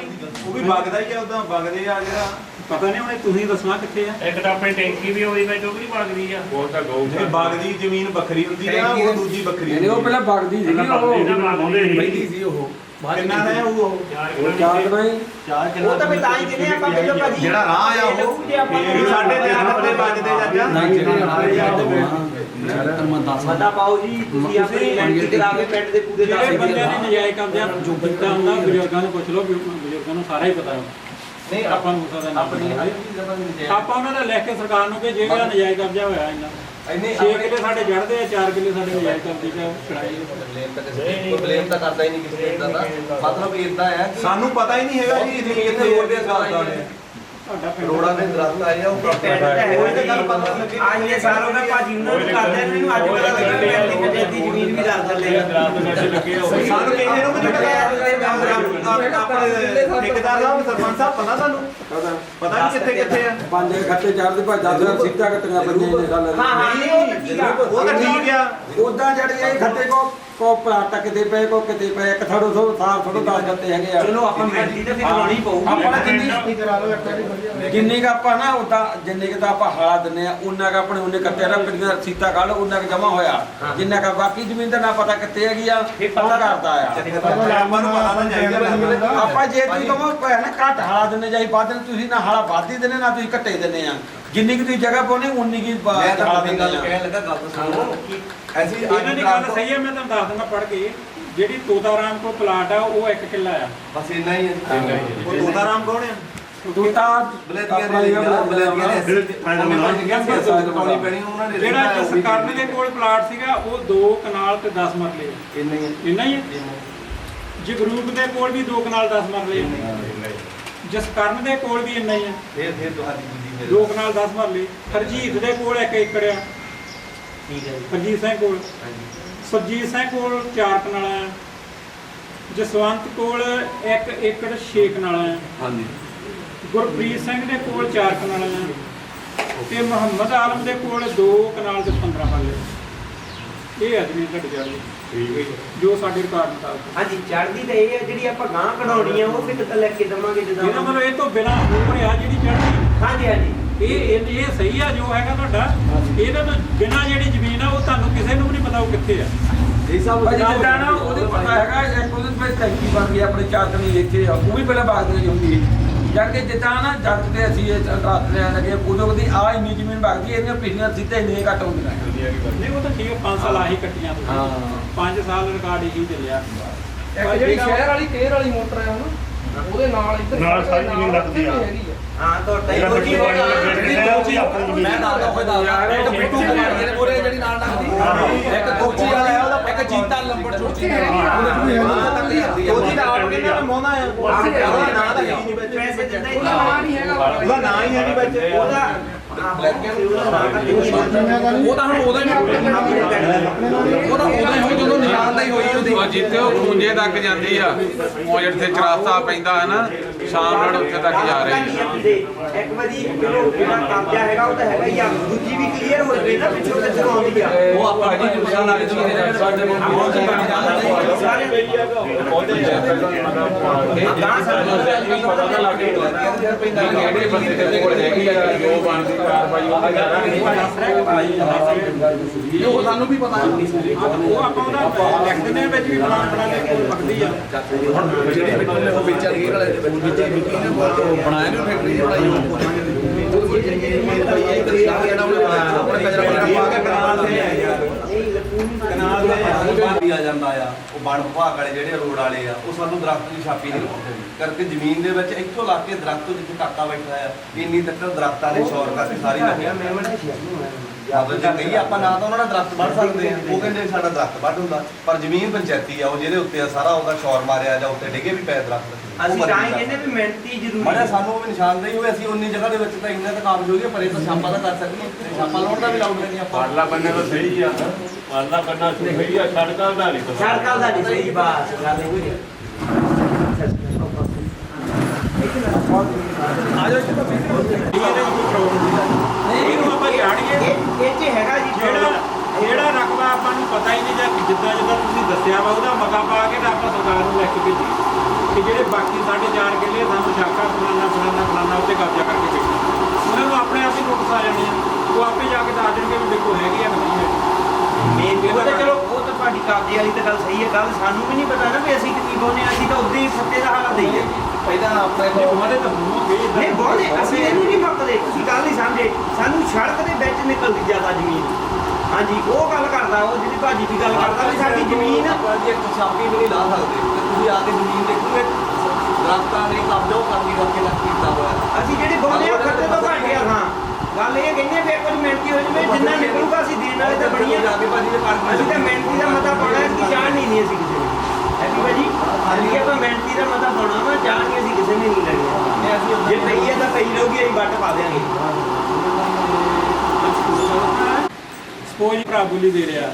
ਉਹ ਵੀ ਵਗਦਾ ਹੀ ਆ ਉਦਾਂ ਵਗਦੇ ਆ ਜਿਹੜਾ ਪਤਾ ਨਹੀਂ ਉਹਨੇ ਤੁਸੀਂ ਦੱਸਣਾ ਕਿੱਥੇ ਆ ਇੱਕ ਤਾਂ ਆਪਣੀ ਟੈਂਕੀ ਵੀ ਉਹਦੀ ਵਿੱਚ ਉਹ ਵੀ ਵਗਦੀ ਆ ਉਹ ਤਾਂ ਗਊ ਜੇ ਵਗਦੀ ਜ਼ਮੀਨ ਵੱਖਰੀ ਹੁੰਦੀ ਆ ਉਹ ਦੂਜੀ ਵੱਖਰੀ ਇਹਨੇ ਉਹ ਪਹਿਲਾਂ ਵਗਦੀ ਵਗਦੇ ਪਹਿਲੀ ਸੀ ਉਹ ਕਿੰਨਾ ਹੈ ਉਹ ਉਹ ਚਾਰ ਹੀ ਚਾਰ ਉਹ ਤਾਂ ਵੀ ਤਾਂ ਹੀ ਕਹਿੰਦੇ ਆਪਾਂ ਪਹਿਲਾਂ ਭਾਜੀ ਜਿਹੜਾ ਰਾਹ ਆ ਉਹ ਇਹ ਵੀ ਸਾਡੇ ਤੇ ਆਪਣੇ ਵੱਜਦੇ ਚਾਚਾ ਨਹੀਂ ਜਿਹੜੇ ਜਾਂਦੇ ਮੈਂ ਮੈਂ ਦੱਸ ਮਤਾ ਪਾਓ ਜੀ ਤੁਸੀਂ ਆਪਣੀ ਐਂਟਰੀ ਕਰਾ ਕੇ ਪਿੰਡ ਦੇ ਪੂਰੇ ਜਿਹੜੇ ਬੰਦਿਆਂ ਨੇ ਨਜਾਇਜ਼ ਕਬਜ਼ਾ ਜੋ ਕੀਤਾ ਹੁੰਦਾ ਬਜ਼ੁਰਗਾਂ ਨੂੰ ਪੁੱਛ ਲਓ ਬਜ਼ੁਰਗਾਂ ਨੂੰ ਸਾਰਾ ਹੀ ਪਤਾ ਹੈ ਨਹੀਂ ਆਪਾਂ ਨੂੰ ਪਤਾ ਨਹੀਂ ਆਪਣੀ ਹਰ ਚੀਜ਼ ਦਾ ਨਹੀਂ ਆਪਾਂ ਉਹਨਾਂ ਦਾ ਲਿਖ ਕੇ ਸਰਕਾਰ ਨੂੰ ਕਿ ਜਿਹੜਾ ਨਜਾਇਜ਼ ਕਬਜ਼ਾ ਹੋਇਆ ਇਹਨਾਂ ਇੰਨੇ 6 ਕਿੱਲੇ ਸਾਡੇ ਜੜਦੇ ਆ 4 ਕਿੱਲੇ ਸਾਡੇ ਨਜਾਇਜ਼ ਕਬਜ਼ੇ ਚ ਛੜਾਈ ਬਲੇਮ ਤਾਂ ਕਿਸੇ ਬਲੇਮ ਤਾਂ ਕਰਦਾ ਹੀ ਨਹੀਂ ਕਿਸੇ ਦਾ ਦਾ ਮਤਲਬ ਇਦਾਂ ਆ ਕਿ ਸਾਨੂੰ ਪਤਾ ਹੀ ਨਹੀਂ ਹੈਗਾ ਜੀ ਕਿੱਥੇ ਦੇ ਸਾਥ ਨੇ ਤੁਹਾਡਾ ਪਿੰਡ ਰੋੜਾਂ ਦੇ ਦਰਖਤ ਆਏ ਆ ਉਹ ਇਹ ਸਾਲ ਗਿਆ ਭਾਜੀ ਉਹਨਾਂ ਨੂੰ ਕਰਦੇ ਮੈਨੂੰ ਅੱਜ ਪਤਾ ਲੱਗਾ ਵੀ ਐਂਟੀ ਕਦੇ ਦੀ ਜ਼ਮੀਨ ਵੀ ਦੱਸ ਦਿੰਦੇ ਸਾਨੂੰ ਕਿਸੇ ਨੂੰ ਨਹੀਂ ਪਤਾ ਆਪਣੇ ਠੇਕੇਦਾਰ ਸਾਹਿਬ ਸਰਪੰਚ ਸਾਹਿਬ ਪਤਾ ਸਾਨੂੰ ਪਤਾ। ਨਹੀਂ ਕਿੱਥੇ ਕਿੱਥੇ ਆ? ਪੰਜ ਖੱਤੇ ਚਾਰ ਦੇ ਭਾਈ 10000 ਸੀਟਾਂ ਕੱਟੀਆਂ ਪਈਆਂ ਇਹਨੇ ਗੱਲ ਹਾਂ ਹਾਂ ਉਹ ਤਾਂ ਠੀਕ ਆ। ਉਦਾਂ ਜਿਹੜੇ ਇਹ ਖੱਤੇ ਕੋ ਕੋ ਪਲਾਟ ਕਿਤੇ ਪਏ ਕੋ ਕਿਤੇ ਪਏ ਇੱਕ ਥੋੜੋ ਥੋੜੋ ਸਾਫ਼ ਥੋੜੋ ਦਸ ਖੱਤੇ ਹੈਗੇ ਆ। ਚਲੋ ਆਪਾਂ ਮਿਲਦੀ ਤਾਂ ਫਿਰ ਲਾਉਣੀ ਪਊਗੀ। ਆਪਾਂ ਜਿੰਨੀ ਜਿੰਨੀ ਕ ਆਪਾਂ ਨਾ ਉਦਾਂ ਜਿੰਨੇ ਕ ਤਾਂ ਆਪਾਂ ਹਾਲਾ ਦਿੰਨੇ ਆ ਉਹਨਾਂ ਕ ਆਪਣੇ ਉਹਨੇ ਕੱਟਿਆ ਨਾ ਪਿੰਡੀਆਂ ਸੀਤਾ ਕੱਢ ਉਹਨਾਂ ਕ ਜਮਾ ਹੋਇਆ। ਜਿੰਨਾ ਕ ਬਾਕੀ ਜ਼ਮੀਨ ਦਾ ਨਾ ਪਤਾ ਕਿੱਥੇ ਹੈਗੀ ਆ ਪਤਾ ਕਰਦਾ ਆ। ਆਪਾਂ ਨੂੰ ਪਤਾ ਨਾ ਚਾਹੀਦਾ ਆਪਾਂ ਜੇ ਤੁਸੀਂ ਕਹੋ ਭੈਣ ਘੱਟ ਹਾਲਾ ਦਿੰਨੇ ਜਾਈ ਵਿੱਚ ਤੁਸੀਂ ਨਾ ਹਾਲਾ ਵੱਧ ਹੀ ਦਿੰਨੇ ਨਾ ਤੁਸੀਂ ਘੱਟੇ ਦਿੰਨੇ ਆ। ਜਿੰਨੀ ਕਿ ਤੁਸੀਂ ਜਗ੍ਹਾ ਪਾਉਣੀ ਉਨੀ ਕੀ ਮੈਂ ਤਾਂ ਆਪਣੀ ਗੱਲ ਕਹਿਣ ਲੱਗਾ ਗੱਲ ਤਾਂ ਸੁਣੋ। ਐਸੀ ਇਹਨਾਂ ਦੀ ਗੱਲ ਸਹੀ ਹੈ ਮੈਂ ਤੁਹਾਨੂੰ ਦੱਸ ਦਿੰਦਾ ਪੜ੍ਹ ਕੇ। ਜਿਹੜੀ ਤੋਤਾ ਰਾਮ ਕੋ ਪਲਾਟ ਆ ਉਹ ਇੱਕ ਕਿੱਲਾ ਆ। ਬਸ ਇੰਨਾ ਹੀ ਹੈ। ਉਹ ਤੋਤਾ ਰਾਮ ਕੌਣ ਆ ਤੂੰ ਤਾਂ ਬਲੇਦੀਆਂ ਨੇ ਲਿਖਿਆ ਬਲੇਦੀਆਂ ਨੇ ਪਾਉਣੀ ਪੈਣੀ ਉਹਨਾਂ ਨੇ ਜਿਹੜਾ ਜਸਕਰਨ ਦੇ ਕੋਲ ਪਲਾਟ ਸੀਗਾ ਉਹ 2 ਕਨਾਲ ਤੇ 10 ਮਰਲੇ ਆ। ਇੰਨਾ ਹੀ ਹੈ। ਇੰਨਾ ਹੀ ਹੈ? ਜਗਰੂਪ ਦੇ ਕੋਲ ਵੀ 2 ਕਨਾਲ 10 ਮਰਲੇ। ਜਸਕਰਨ ਦੇ ਕੋਲ ਵੀ ਇੰਨਾ ਹੀ ਹੈ। ਫੇਰ ਫੇਰ ਤੁਹਾਡੀ 2 ਕਨਾਲ 10 ਮਰਲੇ ਹਰਜੀਤ ਦੇ ਕੋਲ 1 ਏਕੜ ਆ। ਠੀਕ ਹੈ ਜੀ। ਹਰਜੀਤ ਸਿੰਘ ਕੋਲ। ਸੁਰਜੀਤ ਸਿੰਘ ਕੋਲ 4 ਕਨਾਲਾਂ ਆ। ਜਸਵੰਤ ਕੋਲ 1 ਏਕੜ 6 ਕਨਾਲਾਂ ਆ। ਹਾਂਜੀ। ਗੁਰਪ੍ਰੀਤ ਸਿੰਘ ਦੇ ਕੋਲ 4 ਕਨਾਲਾਂ ਆ। ਤੇ ਮੁਹੰਮਦ ਆਲਮ ਦੇ ਕੋਲ 2 ਕਨਾਲ ਤੇ 15 ਮਰਲੇ ਇਹ ਆਦਮੀ ਘਟ ਜਾਣਗੇ ਜੋ। ਸਾਡੇ ਰਿਕਾਰਡ ਮੁਤਾਬਕ। ਹਾਂਜੀ ਚੜ੍ਹਦੀ ਤਾਂ ਇਹ ਹੈ ਜਿਹੜੀ ਆਪਾਂ ਗਾਂ ਕਢਾਉਣੀ ਆ ਉਹ ਫਿਰ ਤਾਂ ਲੈ ਕੇ ਦਵਾਂਗੇ ਜਦੋਂ ਮਤਲਬ ਇਹ ਤੋਂ ਬਿਨਾਂ ਹੋਰ ਆ ਜਿਹੜੀ ਚੜ੍ਹਦੀ ਹਾਂਜੀ ਹਾਂਜੀ। ਇਹ ਇਹ ਇਹ ਸਹੀ ਆ ਜੋ ਹੈਗਾ ਤੁਹਾਡਾ। ਇਹਦੇ ਤੋਂ ਬਿਨਾਂ ਜਿਹੜੀ ਜ਼ਮੀਨ ਆ ਉਹ ਤੁਹਾਨੂੰ ਕਿਸੇ ਨੂੰ ਵੀ ਨਹੀਂ ਪਤਾ ਉਹ ਕਿੱਥੇ ਆ। ਸਭ ਭਾਜੀ ਜਿੱਦਾਂ ਨਾ ਉਹਦੇ ਪਤਾ ਹੈਗਾ ਇੱਕ ਉਹਦੇ ਵਿੱਚ ਟੈਂਕੀ ਬਣ ਗਈ ਆਪਣੇ ਚਾਰ ਕਨੀ ਇੱਥੇ ਆ ਉਹ ਵੀ ਪਹਿਲਾਂ ਬਾਗ ਨਹੀਂ ਹੁੰਦੀ ਜਦ ਕਿ ਜਿੱਦਾਂ ਨਾ ਜਦ ਤੇ ਅਸੀਂ ਇਹ ਰਾਤ ਲੈਣ ਲੱਗੇ ਉਦੋਂ ਦੀ ਆ ਇੰਨੀ ਜ਼ਮੀਨ ਵਗਦੀ ਇਹਦੀਆਂ ਪਿਛਲੀਆਂ ਸਿੱਧੇ ਇੰਨੀਆਂ ਘੱਟ ਹੁੰਦੀਆਂ। ਨਹੀਂ ਉਹ ਤਾਂ ਠੀਕ ਹੈ 5 ਸਾਲ ਆਹੀ ਕੱਟੀਆਂ ਤੁਸੀਂ। ਹਾਂ। 5 ਸਾਲ ਰਿਕਾਰਡ ਇਹੀ ਚੱਲਿਆ। ਇੱਕ ਜਿਹੜੀ ਸ਼ਹਿਰ ਵਾਲੀ ਕੇਰ ਵਾਲੀ ਮੋਟਰ ਹੈ ਹਨਾ? ਉਹਦੇ ਨਾਲ ਇੱਧਰ ਨਾਲ ਸਾਰੀ ਜ਼ਮੀਨ ਲੱਗਦੀ ਆ। ਹਾਂ ਤੁਹਾਡਾ ਹੀ ਜਿਹੜਾ ਆਪਣੀ ਜ਼ਮੀਨ ਮੈਂ ਨਾਲ ਦਾ ਕੋਈ ਨਾਲ ਇੱਕ ਬਿੱਟੂ ਕੁਮਾਰ ਦੇ ਮੋਰੇ ਜਿਹੜੀ ਨਾਲ ਲੱਗਦੀ। ਇੱਕ ਕੋਚੀ ਵਾਲਾ ਹੈ ਇੱਕ ਜੀਤਾ ਲੰਬੜ ਛੁੱਟੀ ਉਹਦੀ ਰਾਤ ਕੇ ਨਾਲ ਮੋਨਾ ਆ ਉਹਦਾ ਨਾਂ ਤਾਂ ਹੈ ਹੀ ਨਹੀਂ ਵਿੱਚ। ਪੈਸੇ ਦਿੰਦਾ ਹੀ ਉਹਦਾ ਨਾਂ ਨਹੀਂ ਹੈਗਾ। ਉਹਦਾ ਨਾਂ ਹੀ ਹੈ ਨਹੀਂ ਵਿੱਚ। ਉਹਦਾ ਉਹ ਤਾਂ ਹੁਣ ਉਹਦਾ ਹੀ ਉਹਦਾ ਉਹਦਾ ਹੀ ਜਦੋਂ ਨਿਸ਼ਾਨਦਾਈ ਹੋਈ ਉਹਦੀ। ਉਹ ਜਿੱਥੇ ਉਹ ਖੂੰਜੇ ਤੱਕ ਜਾਂਦੀ ਆ ਉਹ ਜਿੱਥੇ ਚਰਾਸਤਾ ਪੈਂਦਾ ਹੈ ਨਾ ਸ਼ਾਮ ਨੂੰ ਉੱਥੇ ਤੱਕ ਜਾ ਰਹੀ ਹੈ ਇੱਕ ਵਾਰੀ ਚਲੋ ਜਿਹੜਾ ਕਬਜ਼ਾ ਹੈਗਾ ਉਹ ਤਾਂ ਹੈਗਾ ਹੀ ਆ। ਦੂਜੀ ਵੀ ਕਲੀਅਰ ਹੋ ਜਵੇ ਨਾ ਪਿੱਛੋਂ ਤੇ ਚਲਾਉਂਦੀ ਆ। ਉਹ ਆਪਾਂ ਜੀ ਨਿਸ਼ਾਨ ਲਾ ਕੇ ਚਲਾਉਂਦੇ ਸਾਡੇ ਕੋਲ ਬਹੁਤ ਬਣ ਜਾਂਦਾ ਸਾਰੇ ਗਾਂ ਪਤਾ ਲੱਗ ਗਿਆ ਕਿਹੜੇ ਬੰਦੇ ਦੇ ਕੋਲ ਹੈਗੀ ਆ ਜੋ ਬਣਦੀ ਕਾਰਵਾਈ ਉਹਦੇ ਕਰਾਂਗੇ ਉਹ ਸਾਨੂੰ ਵੀ ਪਤਾ ਉਹ ਆਪਾਂ ਉਹਦਾ ਲਿਖ ਦਿੰਦੇ ਆ ਵਿੱਚ ਵੀ ਫਲਾਣ ਫਲਾਣ ਦੇ ਕੋਲ ਵਗਦੀ ਆ ਜਿਹੜੇ ਬਿੱਟੂ ਨੇ ਉਹ ਵਿੱਚ ਅਲੀਰ ਵਾਲੇ ਦੇ ਵਿੱਚ ਵਿੱਚ ਮਿੱਟੀ ਨੇ ਉਹ ਬਣਾਇਆ ਨਹੀਂ ਫੈਕਟਰੀ ਬਣਾਈ ਉਹ ਕੋਈ ਜਿਹੜੀ ਭਾਈ ਇਹ ਕਰੀ ਆ ਗਿਆ ਨਾ ਉਹਨੇ ਆਪਣੇ ਕਚਰਾ ਵਗੈਰਾ ਪਾ ਕੇ ਕਨਾਲ ਤੇ ਆ ਯਾਰ ਕਨਾਲ ਦੇ ਵੀ ਆ ਜਾਂਦਾ ਆ ਉਹ ਬਣ ਵਿਭਾਗ ਵਾਲੇ ਜਿਹੜੇ ਰੋਡ ਵਾਲੇ ਆ ਉਹ ਸਾਨੂੰ ਦਰਖਤ ਦੀ ਛਾਪੀ ਨਹੀਂ ਲਾਉਂਦੇ। ਕਰਕੇ ਜ਼ਮੀਨ ਦੇ ਵਿੱਚ ਇੱਥੋਂ ਲਾ ਕੇ ਦਰਖਤ ਜਿੱਥੇ ਕਾਕਾ ਬੈਠਾ ਆ ਇੰਨੀ ਤੱਕ ਦਰਖਤਾਂ ਦੇ ਸ਼ੌਰ ਕਰਕੇ ਸਾਰੀ ਲੱਗਿਆ ਮੈਂ ਬੜਾ ਮਤਲਬ ਜੇ ਕਹੀਏ ਆਪਾਂ ਨਾ ਤਾਂ ਉਹਨਾਂ ਦਾ ਦਰਖਤ ਵੱਢ ਸਕਦੇ ਆ ਉਹ ਕਹਿੰਦੇ ਸਾਡਾ ਦਰਖਤ ਵੱਢ ਹੁੰਦਾ। ਪਰ ਜ਼ਮੀਨ ਪੰਚਾਇਤੀ ਆ ਉਹ ਜਿਹਦੇ ਉੱਤੇ ਆ ਸਾਰਾ ਉਹਦਾ ਸ਼ੌਰ ਮਾਰਿਆ ਜਾਂ ਉੱਤੇ ਡਿੱਗੇ ਵੀ ਪਏ ਦਰਖਤ। ਅਸੀਂ ਤਾਂ ਹੀ। ਕਹਿੰਦੇ ਵੀ ਮਿਹਨਤੀ ਜ਼ਰੂਰੀ ਮਾੜਾ ਹੈ ਸਾਨੂੰ ਉਹ ਵੀ ਨਿਸ਼ਾਨਦੇਹੀ ਹੋਵੇ ਅਸੀਂ ਉਨੀ ਜਗ੍ਹਾ ਦੇ ਵਿੱਚ ਤਾਂ ਇੰਨਾ ਤਾਂ ਕਾਬਜ ਹੋਈਏ ਪਰ ਇਹ ਤਾਂ ਛਾਪਾ ਤਾਂ ਕਰ ਸਕੀਏ ਛਾਪਾ ਲਾਉਣ ਦਾ ਵੀ ਲਾਉਂਦੇ ਨਹੀਂ ਆਪਾਂ। ਪਾਰਲਾ ਬੰਨੇ ਤਾਂ ਸਹੀ ਆ। ਪਾਰਲਾ ਬੰਨਾ ਸਹੀ ਆ ਸੜਕਾਂ ਦਾ ਨਹੀਂ ਸੜਕਾਂ ਦਾ ਨਹੀਂ ਸਹੀ ਬਾਤ ਗੱਲ ਇਹ ਹੋਈ ਇਹਦੇ ਵਿੱਚ ਕੋਈ ਪ੍ਰੋਬਲਮ ਨਹੀਂ ਇਹਨੂੰ ਆਪਾਂ ਜਾਣੀਏ ਇਹ ਇਹ ਚ ਹੈਗਾ ਜੀ ਜਿਹੜਾ ਜਿਹੜਾ ਰਕਬਾ ਆਪਾਂ ਨੂੰ ਪਤਾ ਹੀ ਨਹੀਂ ਜਾਂ ਜਿੱਦਾਂ ਜਿੱਦਾਂ ਤੁਸੀਂ ਦੱਸਿਆ ਵਾ ਉਹਦਾ ਮਤਾ ਪਾ ਕੇ ਤਾਂ ਆਪਾਂ ਸਰਕਾਰ ਨੂੰ ਲਿਖ ਕੇ ਭੇਜੀਏ ਕਿ ਜਿਹੜੇ ਬਾਕੀ ਸਾਡੇ ਚਾਰ ਕਿੱਲੇ ਸਾਨੂੰ ਸ਼ਾਕਾ ਫਲਾਨਾ ਫਲਾਨਾ ਫਲਾਨਾ ਉੱਤੇ ਕਬਜ਼ਾ ਕਰਕੇ ਭੇਜੀਏ ਉਹਨਾਂ ਨੂੰ ਆਪਣੇ ਆਪ ਹੀ ਨੋਟਿਸ ਆ ਜਾਣੇ ਆ। ਉਹ ਆਪੇ ਜਾ ਕੇ ਦੱਸ ਦੇਣਗੇ ਵੀ ਦੇਖੋ ਹੈਗੀ ਆ ਕਿ ਨਹੀਂ ਹੈਗੀ। ਉਹ ਤਾਂ ਚਲੋ ਉਹ ਤਾਂ ਤੁਹਾਡੀ ਕਾਬਜ਼ੇ ਵਾਲੀ ਤਾਂ ਗੱਲ ਸਹੀ ਹੈ। ਗੱਲ ਸਾਨੂੰ ਵੀ ਨਹੀਂ ਪਤਾ ਨਾ ਵੀ ਅਸੀਂ ਕਿੰਨੀ ਬੋਨੇ ਅਸੀਂ ਤਾਂ ਉਦਾਂ ਹੀ ਸੱਤੇ ਦਾ ਹਾਲ ਦਈਏ। ਪਹਿਲਾਂ ਆਪਣੇ ਬਹੁਤੇ ਤਾਂ ਏਦਾਂ ਨਹੀਂ ਬੋਨੇ ਅਸੀਂ ਇਹਨੂੰ ਨਹੀਂ ਮੱਕਦੇ ਤੁਸੀਂ ਗੱਲ ਨਹੀਂ ਸਮਝੇ। ਸਾਨੂੰ ਸੜਕ ਦੇ ਵਿੱਚ ਨਿਕਲਦੀ ਜ਼ਿਆਦਾ ਜ਼ਮੀਨ। ਹਾਂਜੀ ਉਹ ਗੱਲ ਕਰਦਾ ਉਹ ਜਿਹੜੀ ਭਾਜੀ ਦੀ ਗੱਲ ਕਰਦਾ ਵੀ ਸਾਡੀ ਜ਼ਮੀਨ ਜੀ ਛਾਪੀ ਵੀ ਨਹੀਂ ਲਾ ਸਕਦੇ। ਤੇ ਤੁਸੀਂ ਆ ਕੇ ਜ਼ਮੀਨ ਦੇਖੋਗੇ। ਦਰਖਤਾਂ ਨੇ ਕਬਜ਼ਾ ਕਰਨੀ ਕਰਕੇ ਲੱਗ ਕੀਤਾ ਹੋਇਆ। ਅਸੀਂ ਜਿਹੜੇ ਬੋਨੇ ਖੱਤੇ ਤੋਂ ਘੱਟ ਗਿਆ ਹਾਂ। ਗੱਲ ਇਹ ਕਹਿੰਦੇ ਵੀ ਕੁਝ ਮਿਹਨਤੀ ਹੋ ਜਵੇ ਜਿੰਨਾ ਨਿਕਲੂਗਾ ਅਸੀਂ ਦੇਣ ਵਾਲੇ ਤਾਂ ਬਣੀਏ ਜਾ ਕੇ ਭਾਜੀ ਦੇ ਕਰ ਅਸੀਂ ਤਾਂ ਮਿਹਨਤੀ ਦਾ ਮਤਾ ਪਾਉਣਾ ਕਿ ਜਾਣ ਨਹੀਂ ਨਹੀਂ ਅਸੀਂ ਕਿਸੇ ਨੂੰ। ਹੈ ਕਿ ਭਾਜੀ? ਅਸੀਂ ਆਪਾਂ ਮਿਹਨਤੀ ਦਾ ਮਤਾ ਪਾਉਣਾ ਵਾ ਜਾਣ ਨਹੀਂ ਅਸੀਂ ਕਿਸੇ ਨੇ ਨਹੀਂ ਲੈਣੀ। ਜੇ ਪਈ ਹੈ ਤਾਂ ਪਈ ਰਹੂਗੀ ਅਸੀਂ ਵੱਟ ਪਾ ਦੇਾਂਗੇ ਸਪੋਜ਼ ਭਰਾ ਬੋਲੀ ਦੇ ਰਿਹਾ।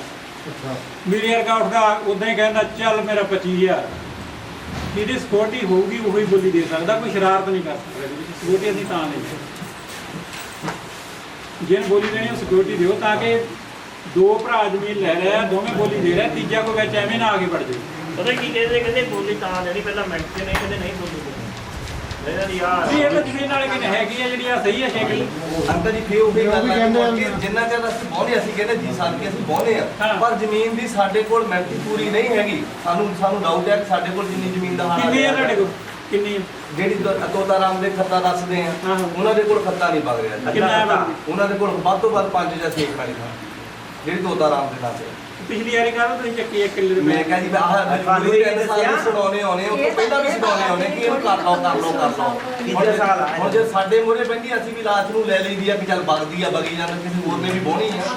ਮੇਰੇ ਵਰਗਾ ਉੱਠਦਾ ਉਦਾਂ ਹੀ ਕਹਿੰਦਾ ਚੱਲ ਮੇਰਾ 25000 ਜਿਹਦੀ ਸਿਕਿਉਰਿਟੀ ਹੋਊਗੀ ਉਹੀ ਬੋਲੀ ਦੇ ਸਕਦਾ ਕੋਈ ਸ਼ਰਾਰਤ ਨਹੀਂ ਕਰ ਸਕਦਾ। ਸਿਕਿਉਰਿਟੀ ਅਸੀਂ ਤਾਂ ਨਹੀਂ। ਜਿਹਨ ਬੋਲੀ ਦੇਣੀ ਉਹ ਸਿਕਿਉਰਿਟੀ ਦਿਓ ਤਾਂ ਕਿ ਦੋ ਭਰਾ ਜ਼ਮੀਨ ਲੈ ਰਹੇ ਆ ਦੋਵੇਂ ਬੋਲੀ ਦੇ ਰਿਹਾ ਤੀਜਾ ਕੋਈ ਵਿੱਚ ਐਵੇਂ ਨਾ ਆ ਕੇ ਵੜ ਜਾਵੇ। ਪਤਾ ਕੀ ਕਹਿੰਦੇ ਕਹਿੰਦੇ ਬੋਲੀ ਤਾਂ ਦੇਣੀ ਪਹਿਲਾਂ ਮਿੰਟ ਤੇ ਨਹੀਂ ਕਹਿੰਦੇ ਨਹੀਂ ਬੋਲੀ ਇਹਨਾਂ ਦੀ ਆ ਜੀ ਇਹ ਤਾਂ ਜ਼ਮੀਨ ਵਾਲੇ ਕਿਨੇ ਹੈਗੀ ਆ ਜਿਹੜੀ ਆ ਸਹੀ ਆ ਸ਼ੇਕੜੀ ਅੰਕਲ ਜੀ ਫੇਰ ਉਹੀ ਗੱਲ ਹੈ ਕਿ ਜਿੰਨਾ ਚਿਰ ਅਸੀਂ ਬੋਲੇ ਅਸੀਂ ਕਹਿੰਦੇ ਜੀ ਕੇ ਅਸੀਂ ਬੋਲੇ ਆ। ਹਾਂ। ਪਰ ਜ਼ਮੀਨ ਦੀ ਸਾਡੇ ਕੋਲ ਮਿਹਨਤੀ ਪੂਰੀ ਨਹੀਂ ਹੈਗੀ। ਸਾਨੂੰ ਸਾਨੂੰ ਡਾਊਟ ਹੈ ਕਿ ਸਾਡੇ ਕੋਲ ਜਿੰਨੀ ਜ਼ਮੀਨ ਦਾ ਹਾਲ ਕਿੰਨੀ ਆ ਤੁਹਾਡੇ ਕੋਲ? ਕਿੰਨੀ? ਜਿਹੜੀ ਦੋ- ਤੋਤਾ ਰਾਮ ਦੇ ਖੱਤਾ ਦੱਸਦੇ ਆ ਹਾਂ। ਉਹਨਾਂ ਦੇ ਕੋਲ ਖੱਤਾ ਨਹੀਂ ਵਗ ਰਿਹਾ ਕਿੰਨਾ ਹੈ ਬਾਕੀ? ਉਹਨਾਂ ਦੇ ਕੋਲ ਵੱਧ ਤੋਂ ਵੱਧ 5 ਜਾਂ 6 ਵਾਲੀ ਥਾਂ ਜਿਹੜੀ ਤੋਤਾ ਰਾਮ ਦੇ ਤੇ ਪਿਛਲੀ ਵਾਰੀ ਕਾਹਦੋਂ ਤੁਸੀਂ ਚੱਕੀ ਇੱਕ ਕਿੱਲੇ ਦੇ ਮੈਂ ਕਿਹਾ ਜੀ ਆਹ ਤੁਹਾਨੂੰ ਇਹ ਦੱਸਿਆ। ਸਾਨੂੰ ਸੁਣਾਉਣੇ ਆਉਣੇ ਉਹ ਤੋਂ ਪਹਿਲਾਂ ਵੀ ਸੁਣਾਉਣੇ ਆਉਣੇ ਕਿ ਇਹਨੂੰ ਕਰ ਲਓ ਕਰ ਲਓ ਕਰ ਲਓ ਸਾਲ ਆ। ਹੁਣ ਜੇ ਸਾਡੇ ਮੂਹਰੇ ਪੈਂਦੀ ਅਸੀਂ ਵੀ ਲਾਸ਼ ਨੂੰ ਲੈ ਲਈਦੀ ਆ ਕਿ ਚੱਲ ਬਗਦੀ ਆ ਬਗੀ ਜਾਂਦੇ ਕਿਸੇ ਹੋਰ ਨੇ ਵੀ ਬੋਣੀ ਆ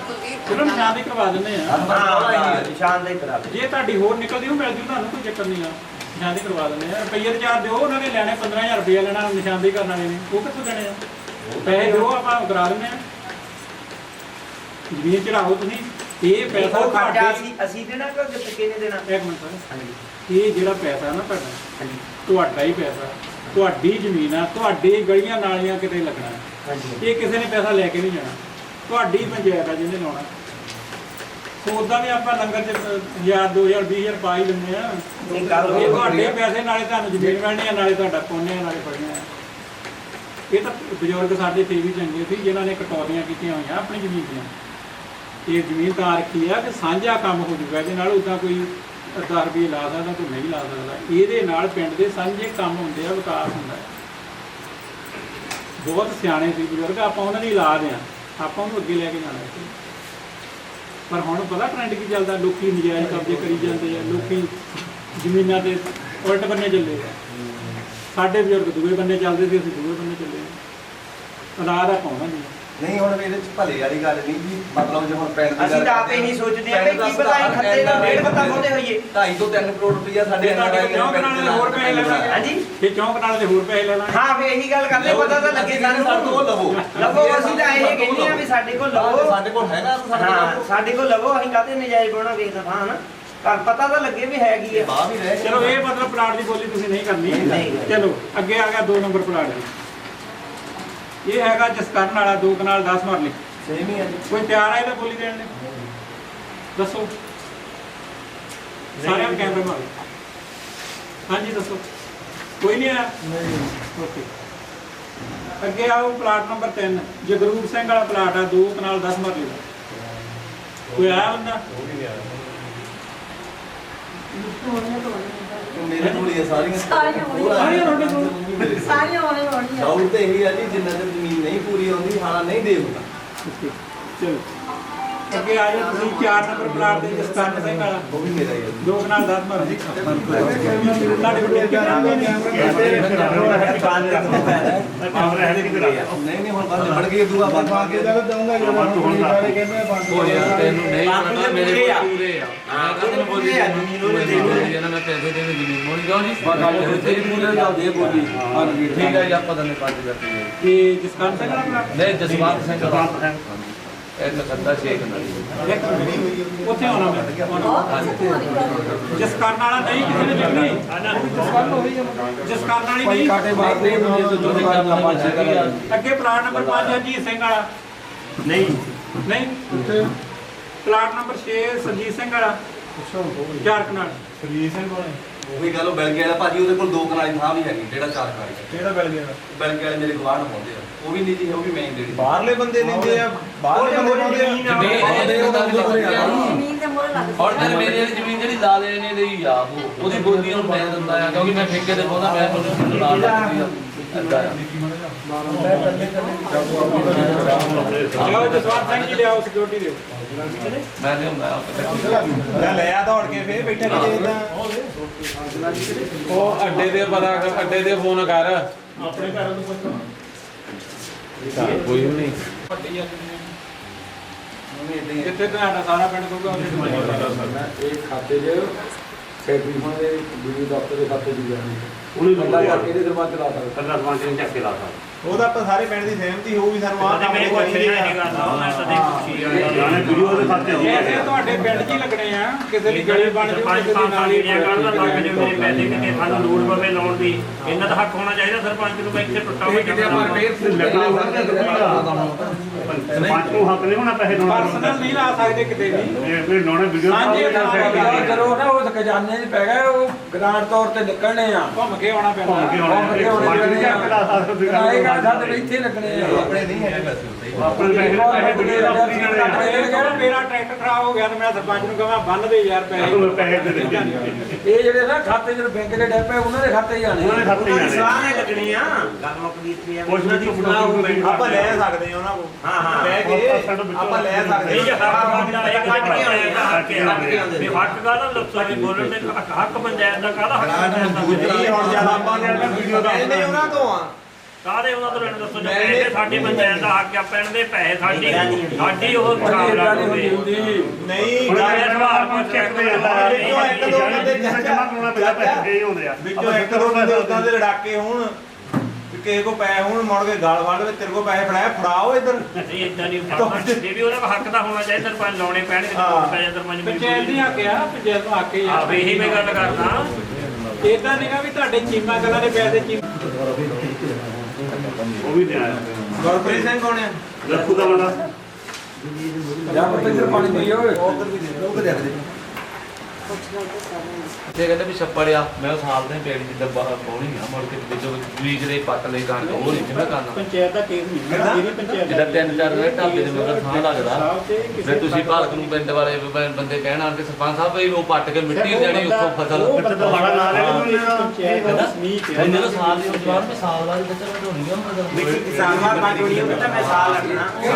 ਚਲੋ ਨਿਸ਼ਾਨ ਦੀ ਕਰਵਾ ਦਿੰਦੇ ਆ ਹੀ। ਨਿਸ਼ਾਨ ਦੇ ਕਰਾ ਜੇ ਤੁਹਾਡੀ ਹੋਰ ਨਿਕਲਦੀ ਉਹ ਮਿਲ ਜੂ ਤੁਹਾਨੂੰ ਕੋਈ ਚੱਕਰ ਨਹੀਂ ਆ ਨਿਸ਼ਾਨਦੀ ਕਰਵਾ ਦਿੰਦੇ ਆ। ਰੁਪਈਏ ਦੇ ਚਾਰ ਦਿਓ ਉਹਨਾਂ ਨੇ ਲੈਣੇ 15000 ਰੁਪਈਆ ਲੈਣਾ ਨਿਸ਼ਾਨਦੀ ਕਰਨ ਵਾਲੇ ਨੇ। ਉਹ ਕਿੱਥੋਂ ਦੇਣੇ ਆ? ਪੈਸੇ ਦਿਓ ਆਪਾਂ ਕਰਾ ਦਿੰਦੇ ਆ। ਜ਼ਮੀਨ ਚੜਾਓ ਤੁਸੀਂ। ਇਹ ਪੈਸਾ ਉਹ ਖਰਚਾ ਤੁਹਾਡੇ ਅਸੀਂ ਅਸੀਂ ਦੇਣਾ ਕਿ ਕਿਤੇ ਕਿਹਨੇ ਦੇਣਾ? ਇੱਕ ਮਿੰਟ ਸਰ। ਹਾਂਜੀ। ਇਹ ਜਿਹੜਾ ਪੈਸਾ ਨਾ ਤੁਹਾਡਾ ਹਾਂਜੀ। ਤੁਹਾਡਾ ਹੀ ਪੈਸਾ। ਤੁਹਾਡੀ ਜ਼ਮੀਨ ਆ ਤੁਹਾਡੀ ਗਲੀਆਂ ਨਾਲੀਆਂ ਕਿਤੇ ਲੱਗਣਾ। ਹਾਂਜੀ। ਇਹ ਕਿਸੇ ਨੇ ਪੈਸਾ ਲੈ ਕੇ ਨਹੀਂ ਜਾਣਾ। ਤੁਹਾਡੀ ਪੰਚਾਇਤ ਆ ਜਿਹਨੇ ਲਾਉਣਾ। ਸੋ ਉਦਾਂ ਵੀ ਆਪਾਂ ਲੰਗਰ ਚ 1000 2000 20000 ਪਾ ਹੀ ਦਿੰਦੇ ਆ। ਨਹੀਂ, ਗੱਲ ਇਹ ਤੁਹਾਡੇ। ਪੈਸੇ ਨਾਲੇ ਤੁਹਾਨੂੰ ਜ਼ਮੀਨ ਮਿਲਣੀ ਆ ਨਾਲੇ ਤੁਹਾਡਾ ਪੁੰਨਿਆ ਨਾਲੇ ਪੜੀਆਂ ਇਹ ਤਾਂ ਬਜ਼ੁਰਗ ਸਾਡੇ ਤੇ ਵੀ ਚੰਗੇ ਸੀ ਜਿਨ੍ਹਾਂ ਨੇ ਕਟੌਤੀਆਂ ਕੀਤੀਆਂ ਹੋਈਆਂ ਆਪਣੀ ਜ਼ਮੀਨ ਦੀਆਂ। ਇਹ ਜ਼ਮੀਨ ਤਾਂ ਰੱਖੀ ਆ ਕਿ ਸਾਂਝਾ ਕੰਮ ਹੋ ਜੂਗਾ ਇਹਦੇ ਨਾਲ ਉਦਾਂ ਕੋਈ 10 ਰੁਪਏ ਲਾ ਸਕਦਾ ਕੋਈ ਨਹੀਂ ਲਾ ਸਕਦਾ। ਇਹਦੇ ਨਾਲ ਪਿੰਡ ਦੇ ਸਾਂਝੇ ਕੰਮ ਹੁੰਦੇ ਆ ਵਿਕਾਸ ਹੁੰਦਾ ਹੈ। ਬਹੁਤ ਸਿਆਣੇ ਸੀ ਬਜ਼ੁਰਗ ਆਪਾਂ ਉਹਨਾਂ ਦੀ ਔਲਾਦ ਆ। ਆਪਾਂ ਉਹਨੂੰ ਅੱਗੇ ਲੈ ਕੇ ਜਾਣਾ ਸੀ। ਪਰ ਹੁਣ ਪਤਾ ਟ੍ਰੈਂਡ ਕੀ ਚੱਲਦਾ, ਲੋਕੀ ਨਜਾਇਜ਼ ਕਬਜ਼ੇ ਕਰੀ ਜਾਂਦੇ ਆ, ਲੋਕੀ ਜ਼ਮੀਨਾਂ ਤੇ ਉਲਟ ਬੰਨੇ ਚੱਲੇ ਆ। ਸਾਡੇ ਬਜ਼ੁਰਗ ਦੂਏ ਬੰਨੇ ਚੱਲਦੇ ਸੀ, ਅਸੀਂ ਦੂਏ ਬੰਨੇ ਚੱਲੇ ਆ। ਔਲਾਦ ਆਪਾਂ ਉਹਨਾਂ ਦੀ ਨਹੀਂ ਹੁਣ ਇਹਦੇ ਚ ਭਲੇ ਵਾਲੀ ਗੱਲ ਨਹੀਂ ਜੀ। ਮਤਲਬ ਜੇ ਹੁਣ ਪਿੰਡ ਦੀ ਅਸੀਂ ਤਾਂ ਆਪੇ ਨਹੀਂ ਸੋਚਦੇ ਆ ਵੀ ਕੀ ਪਤਾ ਖੱਤੇ ਦਾ ਡੇਢ ਪਤਾ ਬਹੁਤੇ ਹੋਈਏ। 2.5 ਤੋਂ 3 ਕਰੋੜ ਰੁਪਇਆ ਸਾਡੇ ਤੁਹਾਡੇ ਕੋਲ ਚੌਂਕ ਨਾਲ ਦੇ ਹੋਰ ਪੈਸੇ ਲੈਣਗੇ ਹਾਂਜੀ। ਇਹ ਚੌਂਕ ਨਾਲ ਦੇ ਹੋਰ ਪੈਸੇ ਲੈ ਲਾਂਗੇ। ਹਾਂ ਵੀ ਇਹੀ ਗੱਲ ਕਰਦੇ ਪਤਾ ਤਾਂ ਲੱਗੇ ਸਾਨੂੰ। ਸਾਡੇ ਕੋਲ ਲਵੋ। ਲਵੋ ਅਸੀਂ ਤਾਂ ਇਹ ਕਹਿੰਦੇ ਆ ਵੀ ਸਾਡੇ ਕੋਲ ਲਵੋ। ਸਾਡੇ ਕੋਲ ਹੈਗਾ ਸਾਡੇ ਹਾਂ ਕੋਲ ਸਾਡੇ ਕੋਲ ਲਵੋ ਅਸੀਂ ਕਾਹਤੇ ਨਜਾਇਜ਼ ਬਣਾ ਵੇਖਦਾ ਹਾਂ ਨਾ ਪਰ ਪਤਾ ਤਾਂ ਲੱਗੇ ਵੀ ਹੈਗੀ ਆ। ਬਾਹ ਵੀ ਰਹਿ। ਚਲੋ ਇਹ ਮਤਲਬ ਪਲਾਟ ਦੀ ਬੋਲੀ ਤੁਸੀਂ ਨਹੀਂ ਕਰਨੀ। ਚਲੋ ਅੱਗੇ ਆ ਗਿਆ 2 ਨੰਬਰ ਪਲਾਟ। ਦੀ ਇਹ ਹੈਗਾ ਜਸਕਰਨ ਵਾਲਾ ਦੋ ਕਨਾਲ 10 ਮਰਲੇ ਸੇਮ ਹੀ ਜੀ। ਕੋਈ ਤਿਆਰ ਹੈ ਇਹਦਾ ਬੋਲੀ ਦੇਣ ਲਈ? ਦੱਸੋ। ਸਾਰਿਆਂ ਨੂੰ ਕੈਮਰਾ ਮਾਰੋ ਹਾਂਜੀ ਦੱਸੋ। ਕੋਈ ਨਹੀਂ ਆਇਆ? ਨਹੀਂ। ਓਕੇ। ਅੱਗੇ ਆਓ ਪਲਾਟ ਨੰਬਰ 3 ਜਗਰੂਪ ਸਿੰਘ ਵਾਲਾ ਪਲਾਟ ਆ ਦੋ ਕਨਾਲ 10 ਮਰਲੇ ਦਾ ਕੋਈ ਆਇਆ ਬੰਦਾ? ਮੇਰੇ ਕੋਲ ਹੀ ਆ ਸਾਰੀਆਂ ਸਾਰੀਆਂ ਹੋਣੀਆਂ। ਸਾਰੀਆਂ ਤੁਹਾਡੇ ਕੋਲ? ਸਾਰੀਆਂ ਹੋਣੇ ਹੋਣੀਆਂ। ਡਾਊਟ ਤੇ ਇਹੀ ਆ ਜੀ ਜਿੰਨਾ ਚਿਰ ਜ਼ਮੀਨ ਨਹੀਂ ਪੂਰੀ ਆਉਂਦੀ ਹਾਲਾ ਨਹੀਂ ਦੇ ਹੁੰਦਾ ਚਲੋ। ਅੱਗੇ ਆ ਜਾਓ ਤੁਸੀਂ 4 ਨੰਬਰ ਪਲਾਟ ਦੇ ਜਸਕਰਨ ਸਿੰਘ ਵਾਲਾ। ਉਹ ਵੀ ਮੇਰਾ ਹੀ। ਹੈ ਦੋ ਕਨਾਲ 10 ਮਰਜ਼ੀ ਤੁਹਾਡੇ ਕੋਲ ਕਿੰਨੇ ਆਉਂਦੇ ਨੇ। ਨਹੀਂ ਨਹੀਂ ਹੁਣ ਬੰਦ ਬੜ ਗਈ ਦੂਆ ਬੰਦ ਆ ਕੇ ਜਦ ਦਊਂਗਾ ਜਦੋਂ ਹੁਣ ਸਾਰੇ ਕਹਿੰਦੇ ਬੰਦ ਹੋ ਗਿਆ ਤੈਨੂੰ ਨਹੀਂ ਪਤਾ ਮੇਰੇ ਕੋਲ ਪੂਰੇ ਆ। ਹਾਂ ਕਹਿੰਦੇ ਬੋਲੀ ਆ ਇਹਨਾਂ ਮੈਂ ਪੈਸੇ ਦੇਣੇ ਜ਼ਮੀਨ ਮੋਣੀ ਕਿਉਂ ਜੀ। ਬਾਕੀ ਤੇਰੀ ਪੂਰੇ ਚੱਲਦੀ ਹੈ ਬੋਲੀ। ਹਾਂ ਠੀਕ ਹੈ ਜੀ ਆਪਾਂ ਤਾਂ ਪੰਜ ਕਰਦੇ ਕਿ ਜਸਕਰਨ ਸਿੰਘ ਵਾਲਾ ਨਹੀਂ ਜਸਵੰਤ ਸਿੰਘ ਜਸਵੰਤ ਸਿੰਘ। ਇਹ ਤਾਂ ਖੱਦਾ ਛੇਕ ਨਾਲ। ਉੱਥੇ ਆਉਣਾ ਮੈਂ। ਜਸਕਰਨ ਵਾਲਾ ਨਹੀਂ ਕਿਸੇ ਨੇ ਲਿਖਣੀ ਜਸਕਰਨ ਵਾਲੀ ਭਾਈ ਨਹੀਂ। ਕਾਟੇ ਮਾਰਦੇ ਨੇ ਜੋ ਜੋ ਕਰਨਾ ਪੰਜ ਛੇ ਅੱਗੇ ਪਲਾਟ ਨੰਬਰ 5 ਅਜੀਤ ਸਿੰਘ ਵਾਲਾ। ਨਹੀਂ। ਨਹੀਂ? ਪਲਾਟ ਨੰਬਰ 6 ਸਰਜੀਤ ਸਿੰਘ ਵਾਲਾ। ਚਾਰ ਕਨਾਲ ਉਹੀ ਗੱਲ ਉਹ ਬੈਲਗੇ ਵਾਲਾ ਭਾਜੀ ਉਹਦੇ ਕੋਲ ਦੋ ਕਨਾਲੀ ਥਾਂ ਵੀ ਹੈਗੀ ਜਿਹੜਾ ਚਾਰ ਕਨਾਲੀ ਕਿਹੜਾ ਬੈਲ ਗਿਆ ਬੈਲਗੇ ਵਾਲੇ ਮੇਰੇ ਗਵਾਹ ਨੂੰ ਪਾਉਂਦੇ ਆ। ਉਹ ਵੀ ਨਹੀਂ ਜੀ ਉਹ ਵੀ ਮੈਂ ਹੀ ਦੇਣੀ ਬਾਹਰਲੇ ਬੰਦੇ ਲੈਂਦੇ ਆ। ਬਾਹਰਲੇ ਬੰਦੇ ਆ। ਜ਼ਮੀਨ ਦੇ ਮੋਰੇ ਲੱਗ ਔਰ ਮੇਰੇ ਮੇਰੇ ਵਾਲੀ ਜ਼ਮੀਨ ਜਿਹੜੀ ਲਾ ਦੇ ਨੇ ਲਈ ਆ ਉਹ। ਉਹਦੀ ਬੋਲੀ ਹੁਣ ਮੈਂ ਦਿੰਦਾ ਆ ਕਿਉਂਕਿ ਮੈਂ ਠੇਕੇ ਤੇ ਪਾਉਂਦਾ ਮੈਂ ਤੁਹਾਨੂੰ ਲਾ ਲੱਗਦੀ ਆ। ਆ ਮੈਂ ਲਿਆਉਂਦਾ ਆ ਮੈਂ ਲਿਆ ਦੌੜ ਕੇ ਫੇਰ ਬੈਠਾ ਕਿਤੇ ਇਦਾਂ ਉਹ ਅੱਡੇ ਦੇ ਪਤਾ ਕਰ- ਅੱਡੇ ਦੇ ਫੋਨ ਕਰ। ਆਪਣੇ ਘਰਾਂ ਨੂੰ ਪੁੱਛੋ ਕੋਈ ਨਹੀਂ। ਜਿੱਥੇ ਤੁਹਾਡਾ ਸਾਰਾ ਪਿੰਡ ਉਹਦੇ ਇਹ ਖਾਤੇ 'ਚ ਸੈਕਟਰੀ ਫੋਨ ਦੇ ਵੀਡੀਓ ਦਫ਼ਤਰ ਦੇ ਖਾਤੇ 'ਚ ਜਾਣੀ ਉਹਨੇ ਬੰਦਾ ਕਰਕੇ ਇਹਦੇ ਦਰਬਾਰ ਚਲਾ ਸਕਦਾ ਕੱਲਾ ਸਮਾਨ ਚੱਕ ਕੇ ਲਾ ਸਕਦਾ ਉਹਦਾ ਆਪਾਂ ਸਾਰੇ ਪਿੰਡ ਦੀ ਸਹਿਮਤੀ ਹੋਊ ਵੀ ਸਾਨੂੰ ਆਹ ਕੰਮ ਨਹੀਂ ਤਾਂ ਪੁੱਛੀ ਜਾਣੇ ਵੀਡੀਓ ਦੇ ਖਾਤੇ ਇਹ ਤੁਹਾਡੇ ਪਿੰਡ 'ਚ ਹੀ ਲੱਗਣੇ ਆ? ਕਿਸੇ ਦੀ ਗਲੀ ਬਣ ਜੂ ਕਿਸੇ ਦੀ ਨਾਲੀ ਸਾਡੀਆਂ ਕਰਦਾ ਲੱਗ ਜੇ ਮੇਰੇ ਪੈਸੇ ਕਿਤੇ ਸਾਨੂੰ ਲੋੜ ਪਵੇ ਲਾਉਣ ਦੀ। ਇਹਨਾਂ ਦਾ ਹੱਕ ਹੋਣਾ ਚਾਹੀਦਾ ਸਰਪੰਚ ਨੂੰ ਬੈਂਕ ਤੇ ਟੁੱਟਾ ਹੋਇਆ ਕਿਤੇ ਆਪਾਂ ਫੇਰ ਸਰਪੰਚ ਨੂੰ ਹੱਕ ਨਹੀਂ ਹੋਣਾ ਪੈਸੇ ਲਾਉਣ ਪਰਸਨਲ ਨਹੀਂ ਲਾ ਸਕਦੇ ਕਿਤੇ ਵੀ। ਇਹ ਕੋਈ ਲਾਉਣੇ ਵੀਡੀਓ ਹਾਂਜੀ, ਇਹ ਤਾਂ ਗੱਲ ਕਰੋ ਨਾ ਉਹ ਖਜ਼ਾਨੇ 'ਚ ਪੈ ਗਏ ਉਹ ਗ੍ਰਾਂਟ ਤੌਰ ਤੇ ਨਿਕਲਣੇ ਆ। ਘੁੰਮ ਕੇ ਆਉਣਾ ਪੈਂਦਾ। ਘੁੰਮ ਕੇ ਆਉਣਾ। ਉਹ ਘਰ ਸਾਡੇ ਇੱਥੇ ਹੀ ਲੱਗਣੇ ਆ ਆਪਣੇ ਨਹੀਂ ਹੈਗੇ ਪੈਸੇ ਉੱਤੇ ਆਪਣੇ ਪੈਸੇ ਪੈਸੇ ਵੀਡੀਓ ਦਾ ਇਹ ਕਹਿੰਦਾ ਮੇਰਾ ਟਰੈਕਟਰ ਖਰਾਬ ਹੋ ਗਿਆ ਤੇ ਮੈਂ ਸਰਪੰਚ ਨੂੰ ਕਹਾਂ ਬੰਨ ਦੇ ਯਾਰ ਪੈਸੇ ਪੈਸੇ ਦੇ ਦੇ ਇਹ ਜਿਹੜੇ ਨਾ ਖਾਤੇ ਜਿਹੜੇ ਬੈਂਕ ਦੇ ਡੱਬੇ ਉਹਨਾਂ ਦੇ ਖਾਤੇ ਹੀ ਜਾਣੇ ਉਹਨਾਂ ਦੇ ਖਾਤੇ ਜਾਣੇ ਸਲਾਹ ਲੱਗਣੀ ਆ ਗੱਲ ਮੁੱਕਦੀ ਇੱਥੇ ਆ ਕੁਛ ਵੀ ਨਾ ਆਪਾਂ ਲੈ ਸਕਦੇ ਹਾਂ ਉਹਨਾਂ ਕੋਲ ਹਾਂ ਹਾਂ ਲੈ ਕੇ ਆਪਾਂ ਲੈ ਸਕਦੇ ਨਹੀਂ ਹਾਂ ਹੱਕ ਬੰਦਾ ਇਹ ਕੱਟ ਕੇ ਹੱਕ ਵੀ ਹੱਕ ਕਾਹਦਾ ਲੱਸੋ ਜੀ ਬੋਲਣ ਦੇ ਹੱਕ- ਹੱਕ ਪੰਚਾਇਤ ਦਾ ਕਾਹਦਾ ਹੱਕ ਦਾ ਨਹੀਂ ਹੁਣ ਜ਼ਿਆਦਾ ਆਪਾਂ ਨੇ ਵੀਡੀਓ ਦਾ ਨਹੀਂ ਉਹਨਾਂ ਤੋਂ ਆ ਕਾਹਦੇ ਉਹਨਾਂ ਤੋਂ ਲੈਣ ਦੱਸੋ? ਜੇ ਪੈਸੇ ਸਾਡੀ ਪੰਚਾਇਤ ਦਾ ਹੱਕ ਆ ਪੈਣ ਦੇ ਪੈਸੇ ਸਾਡੀ ਸਾਡੀ ਉਹ ਏਦਾਂ ਲੱਗ ਨਹੀਂ ਹੁੰਦੀ ਹੁੰਦੀ ਹੁੰਦੀ। ਨਹੀਂ ਗੱਲ ਇਹ ਸਵਾਲ ਪੁੱਛ ਕੇ ਕੋਈ ਵਿੱਚੋਂ ਇੱਕ ਦੋ ਬੰਦੇ ਜਮਾ ਕਰਾਉਣਾ ਪੈਂਦਾ ਪੈਸੇ ਗਏ ਹੁੰਦੇ ਆ। ਵਿੱਚੋਂ ਇੱਕ ਦੋ ਬੰਦੇ ਉਦਾਂ ਦੇ ਲੜਾਕੇ ਹੋਣ ਕਿਸੇ ਕੋ ਪੈਸੇ ਹੋਣ ਮੁੜ ਕੇ ਗਾਲ ਫੜ ਦੇ ਤੇਰੇ ਕੋ ਪੈਸੇ ਫੜਾਇਆ ਫੜਾਓ ਇੱਧਰ। ਨਹੀਂ ਇਦਾਂ ਨਹੀਂ ਹੁੰਦਾ। ਇਹ ਵੀ ਉਹਨਾਂ ਦਾ ਹੱਕ ਦਾ ਹੋਣਾ ਚਾਹੀਦਾ ਸਰਪੰਚ ਲਾਉਣੇ ਪੈਣਗੇ ਤੇ ਹਾਂ। ਕੋਲ ਪੈ ਜਾਂਦਾ ਸਰਪੰਚ ਪੰਚਾਇਤ ਦੀ ਹੱਕ ਆ ਪੰਚਾਇਤ ਨੂੰ ਹੱਕ ਹੀ ਆ। ਆ ਵੀ ਇਹੀ ਮੈਂ ਗੱਲ ਕਰਦਾ। ਇਦਾਂ ਨਹੀਂਗਾ ਵੀ ਤੁਹਾਡੇ ਚੀਮਾ ਕਲਾਂ ਦੇ ਪੈਸੇ ਚੀਮ ਉਹ ਵੀ ਦੇਣਾ ਗੁਰਪ੍ਰੀਤ ਸਿੰਘ ਕੌਣ ਆ? ਲੱਖੂ ਦਾ ਬੰਦਾ ਜਾਂ ਪੱਤੇ ਚ ਪਾਣੀ ਪਈ ਓਏ। ਉਧਰ ਵੀ ਦੇ ਉਹ ਦੇਖ ਦੇ ਤੇ ਕਹਿੰਦੇ ਵੀ ਛੱਪੜ ਆ। ਮੈਂ ਉਹ ਸਾਲ ਦੇ ਪੇੜ ਜਿੱਦਾਂ ਬਾਹਰ ਪੌਣੀ ਆ ਮੁੜ ਕੇ ਵਿੱਚੋਂ ਬੀਜ ਦੇ ਪੱਟ ਲੈ ਕਣਕ ਉਹ ਨਹੀਂ ਜਿਵੇਂ ਕਰਨਾ। ਪੰਚਾਇਤ ਦਾ ਕੇਸ ਨਹੀਂ ਹੈ ਜਿਹੜੀ ਪੰਚਾਇਤ ਜਿਹੜਾ ਤਿੰਨ ਚਾਰ ਦੇ ਢਾਬੇ ਦੇ ਮਗਰ ਥਾਂ ਲੱਗਦਾ। ਫਿਰ ਤੁਸੀਂ ਭਾਰਤ ਨੂੰ ਪਿੰਡ ਵਾਲੇ ਬੰਦੇ ਕਹਿਣ ਆਣ ਕੇ ਸਰਪੰਚ ਸਾਹਿਬ ਵੀ ਉਹ ਪੱਟ ਕੇ ਮਿੱਟੀ ਦੇਣੀ ਉੱਥੋਂ ਫਸਲ ਬੱਚਾ ਤਾਂ ਸਾਡਾ ਲਾ ਲੈ ਪੰਚਾਇਤ ਦਾ ਤਸਨੀਕ ਹੈ। ਇਹਨੇ ਤਾਂ ਸਾਲ ਦੀ ਜਵਾਨ ਮੈਂ ਸਾਲ ਵਾਲੀ ਬੱਚਾ ਵਧਾਉਣੀ ਆ ਮਤਲਬ ਕਿਸਾਨ ਮਾਰ ਪੰਜ ਹੋਣੀ ਉਹ ਤਾਂ ਮੈਂ ਸਾਲ ਲੱਗਣਾ। ਇਹ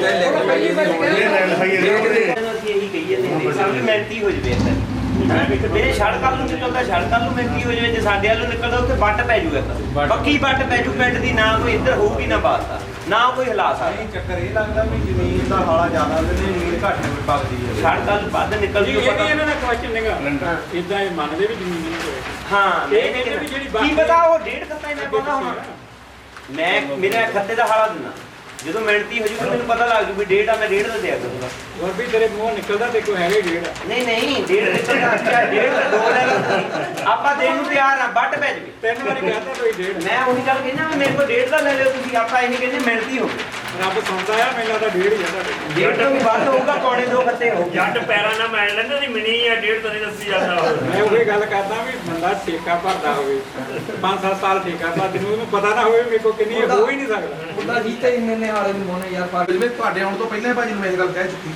ਲੈ ਲਿਖਾਈ ਇਹਦੇ ਅਸੀਂ ਇਹੀ ਕਹੀਏ ਤੇ ਸਾਡੀ ਮਿਹਨਤੀ ਹੋ ਜਵੇ ਇੱਥੇ। ਮੇਰੇ ਸੜਕ ਵੱਲ ਨੂੰ ਨਿਕਲਦਾ ਨੂੰ ਮਿਹਨਤੀ ਹੋ ਜਵੇ ਜੇ ਸਾਡੇ ਵੱਲ ਨਿਕਲਦਾ ਉੱਥੇ ਵੱਟ ਪੈ ਜੂਗਾ ਤਾਂ ਪੱਕੀ ਵੱਟ ਪੈ ਜੂ ਪਿੰਡ ਦੀ ਨਾ ਕੋਈ ਇੱਧਰ ਹੋਊਗੀ ਨਾ ਬਾਤ ਆ ਨਾ ਕੋਈ ਹਿਲਾ ਸਕਦਾ ਨਹੀਂ ਚੱਕਰ ਇਹ ਲੱਗਦਾ ਵੀ ਜ਼ਮੀਨ ਦਾ ਹਾਲਾ ਜ਼ਿਆਦਾ ਤੇ ਜ਼ਮੀਨ ਘੱਟ ਪੱਕਦੀ ਹੈ ਸੜਕ ਵੱਲ ਵੱਧ ਨਿਕਲ ਇਹ ਵੀ ਇਹਨਾਂ ਦਾ ਕੁਐਸਚਨ ਨਹੀਂਗਾ ਇਦਾਂ ਇਹ ਮੰਨਦੇ ਵੀ ਜ਼ਮੀਨ ਨਹੀਂ ਹੋਵੇ। ਹਾਂ ਇਹ ਕਹਿੰਦੇ ਵੀ ਜਿਹੜੀ ਕੀ ਪਤਾ ਉਹ ਡੇਢ ਖੱਤਾ ਹੀ ਮੈਂ ਪਾਉਣਾ ਹੋਣਾ। ਮੈਂ ਮੇਰੇ ਖੱਤੇ ਦਾ ਹਾਲਾ ਦਿੰਦਾ। ਜਦੋਂ ਮਿਹਨਤੀ ਹੋ ਜੂਗੀ ਮੈਨੂੰ ਪਤਾ ਲੱਗ ਜੂ ਵੀ ਡੇਢ ਆ ਮੈਂ ਡੇਢ ਦਾ ਦਿਆ ਕਰੂੰਗਾ। ਹੋਰ ਵੀ ਤੇਰੇ ਮੂੰਹ ਨਿਕਲਦਾ ਕੋਈ ਹੈਗਾ ਹੀ ਡੇਢ ਨਹੀਂ ਨਹੀਂ ਡੇਢ ਨਿਕਲਦਾ ਅੱਛਾ ਡੇਢ ਦਾ ਦੋ ਲੈ ਲਓ। ਆਪਾਂ ਦੇਣ ਨੂੰ ਤਿਆਰ ਆ ਵੱਟ ਪੈ ਜਵੇ। ਤਿੰਨ ਵਾਰੀ ਕਹਤਾ ਕੋਈ ਡੇਢ। ਮੈਂ ਉਹੀ ਗੱਲ ਕਹਿੰਦਾ ਮੇਰੇ ਕੋਲ ਡੇਢ ਦਾ ਲੈ ਲਿਓ ਤੁਸੀਂ ਆਪਾਂ ਇਹ ਨਹੀਂ ਕਹਿੰਦੇ ਮਿਲਦੀ ਹੋਵੇ ਰੱਬ ਸੁਣਦਾ ਆ ਮੈਨੂੰ ਲੱਗਦਾ ਡੇਢ ਹੀ ਆ ਤੁਹਾਡੇ ਡੇਢ ਤੋਂ ਵੀ ਵੱਧ ਹੋਊਗਾ ਪੌਣੇ ਦੋ ਖੱਤੇ ਹੋਊਗੇ। ਜੱਟ ਪੈਰਾਂ ਨਾਲ ਮੈਲ ਲੈਂਦਾ ਨਹੀਂ ਮਿਣੀ ਆ ਡੇਢ ਤੋਂ ਨਹੀਂ ਦੱਸੀ ਜਾਂਦਾ ਮੈਂ ਉਹੀ ਗੱਲ ਕਰਦਾ ਵੀ ਬੰਦਾ ਠੇਕਾ ਭਰਦਾ ਹੋਵੇ 5-7 ਸਾਲ ਠੇਕਾ ਭਰਦੇ ਨੂੰ ਉਹਨੂੰ ਪਤਾ ਨਾ ਹੋਵੇ ਮੇਰੇ ਕੋਲ ਕਿੰਨੀ ਹੈ ਹੋ ਹੀ ਨਹੀਂ ਸਕਦਾ। ਉਹਦਾ ਜੀ ਤੇ ਇੰਨੇ ਨੇ ਵਾਲੇ ਨੂੰ ਮੋਨੇ ਯਾਰ ਪਾ ਜਿਵੇਂ ਤੁਹਾਡੇ ਆਉਣ ਤੋਂ ਪਹਿਲਾਂ ਹੀ ਭਾਜੀ ਨੂੰ ਮੈਂ ਇਹ ਗੱਲ ਕਹਿ ਚੁੱਕੀ।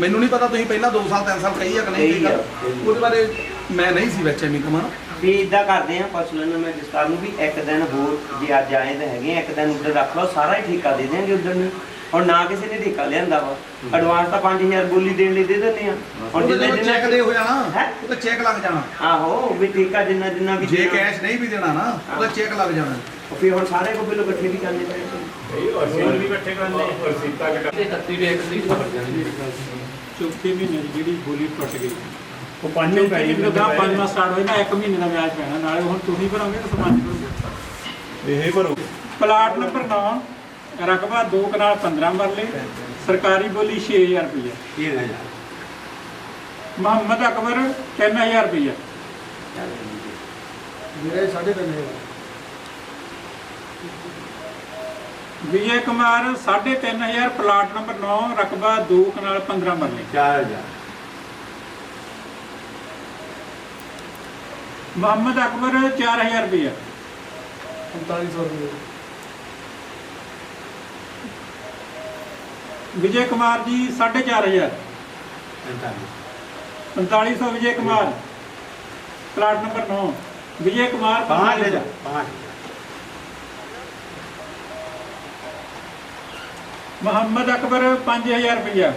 ਮੈਨੂੰ ਨਹੀਂ ਪਤਾ ਤੁਸੀਂ ਪਹਿਲਾਂ 2 ਸਾਲ 3 ਸਾਲ ਕਹੀ ਆ ਕਿ ਨਹੀਂ ਕਹੀ ਉਹਦੇ ਬਾਰੇ ਮੈਂ ਨਹੀਂ ਸੀ ਵਿੱਚ ਐਵੇਂ ਕਮਾ। ਵੀ ਇਦਾਂ ਕਰਦੇ ਆ ਪੁੱਛ ਲੈਣਾ ਮੈਂ ਜਿਸਤਾਰ ਨੂੰ ਵੀ ਇੱਕ ਦਿਨ ਹੋਰ ਜੇ ਅੱਜ ਆਏ ਤਾਂ ਹੈਗੇ ਆ, ਇੱਕ ਦਿਨ ਉੱਧਰ ਰੱਖ ਲਓ ਸਾਰਾ ਹੀ ਠੇਕਾ ਦੇ ਦੇਣਗੇ ਉੱਧਰ ਨੂੰ। ਹੁਣ ਨਾ ਕਿਸੇ ਨੇ ਠੇਕਾ ਲਿਆਂਦਾ ਵਾ। ਐਡਵਾਂਸ ਤਾਂ 5000 ਬੋਲੀ ਦੇਣ ਲਈ ਦੇ ਦਿੰਦੇ ਆ। ਹੁਣ ਜਿੰਨੇ ਚੈੱਕ ਜਿੰਨੇ ਦੇ ਹੋ ਜਾਣਾ ਹੈਂ? ਉਹ ਤਾਂ ਚੈੱਕ ਲੱਗ ਜਾਣਾ। ਆਹੋ ਵੀ ਠੇਕਾ ਜਿੰਨਾ ਜਿੰਨਾ ਵੀ ਜੇ ਦੇਣਾ। ਕੈਸ਼ ਨਹੀਂ ਵੀ ਦੇਣਾ ਨਾ ਉਹਦਾ ਚੈੱਕ ਲੱਗ ਜਾਣਾ। ਉਹ ਫਿਰ ਹੁਣ ਸਾਰੇ ਕੋ ਬਿੱਲ ਇਕੱਠੇ ਵੀ ਕਰਨੇ ਪੈਣਗੇ ਹੋਰ ਵੀ ਇਕੱਠੇ ਕਰਨੇ। ਔਰ ਸੀਤਾ ਤੇ 31 ਡੇਟ ਦੀ ਭਰ ਜਾਣੀ ਚੌਥੇ ਮਹੀਨੇ ਦੀ ਜਿਹੜੀ ਬੋਲੀ ਟੁੱਟ ਗਈ। ਉਹ ਪੰਜ ਚੌਥੇ ਮਹੀਨੇ ਦਾ ਪੰਜਵਾਂ ਸਟਾਰਟ ਹੋਇਆ ਨਾ ਇੱਕ ਮਹੀਨੇ ਦਾ ਵਿਆਜ ਪੈਣਾ ਨਾਲੇ ਹੁਣ ਤੁਸੀਂ ਭਰੋਗੇ ਕਿ ਸਮਾਜ ਭਰੋਗੇ ਇਹ ਭਰੋ ਪਲਾਟ ਨੰਬਰ 9 ਰਕਬਾ 2 ਕਨਾਲ 15 ਮਰਲੇ ਸਰਕਾਰੀ ਬੋਲੀ 6000 ਰੁਪਇਆ ਮੁਹੰਮਦ ਅਕਬਰ 3000 ਰੁਪਇਆ ਮੇਰੇ ਸਾਢੇ ਤਿੰਨ ਹਜ਼ਾਰ। ਵਿਜੇ ਕੁਮਾਰ 3500 ਪਲਾਟ ਨੰਬਰ 9 ਰਕਬਾ 2 ਕਨਾਲ 15 ਮਰਲੇ। 4000 ਮੁਹੰਮਦ ਅਕਬਰ 4000 ਰੁਪਏ 4500 ਰੁਪਏ ਵਿਜੇ ਕੁਮਾਰ ਜੀ 4500 4500 ਵਿਜੇ ਕੁਮਾਰ। ਪਲਾਟ ਨੰਬਰ 9 ਵਿਜੇ ਕੁਮਾਰ पाँच हजार पाँच ਮੁਹੰਮਦ ਅਕਬਰ 5000 ਰੁਪਏ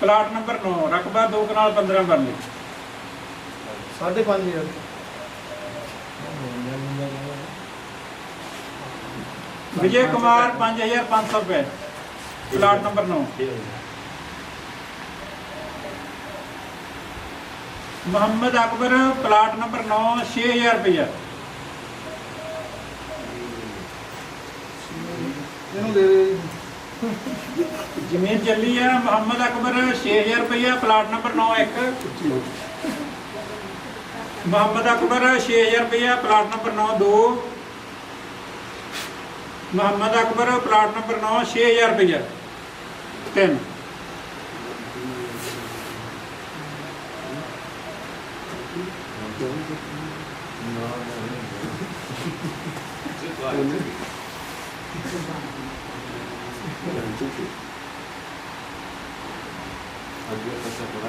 ਪਲਾਟ ਨੰਬਰ 9 ਰਕਬਾ 2 ਕਨਾਲ 15 ਬਰਲੀ 5500 ਵਿਜੇ ਕੁਮਾਰ 5500 ਰੁਪਏ। Plot number 9 Mohammad Akbar plot number 9 6000 ਰੁਪਇਆ ਇਹਨੂੰ ਦੇ ਦੇ। ਜ਼ਮੀਨ ਚੱਲੀ ਹੈ ਮੁਹੰਮਦ ਅਕਬਰ 6000 ਰੁਪਇਆ ਪਲਾਟ ਨੰਬਰ 9 1 ਮੁਹੰਮਦ ਅਕਬਰ 6000 ਰੁਪਇਆ plot number 9 2 Mohammad Akbar plot number 9 6000 ਰੁਪਇਆ 3 ਤਾਂ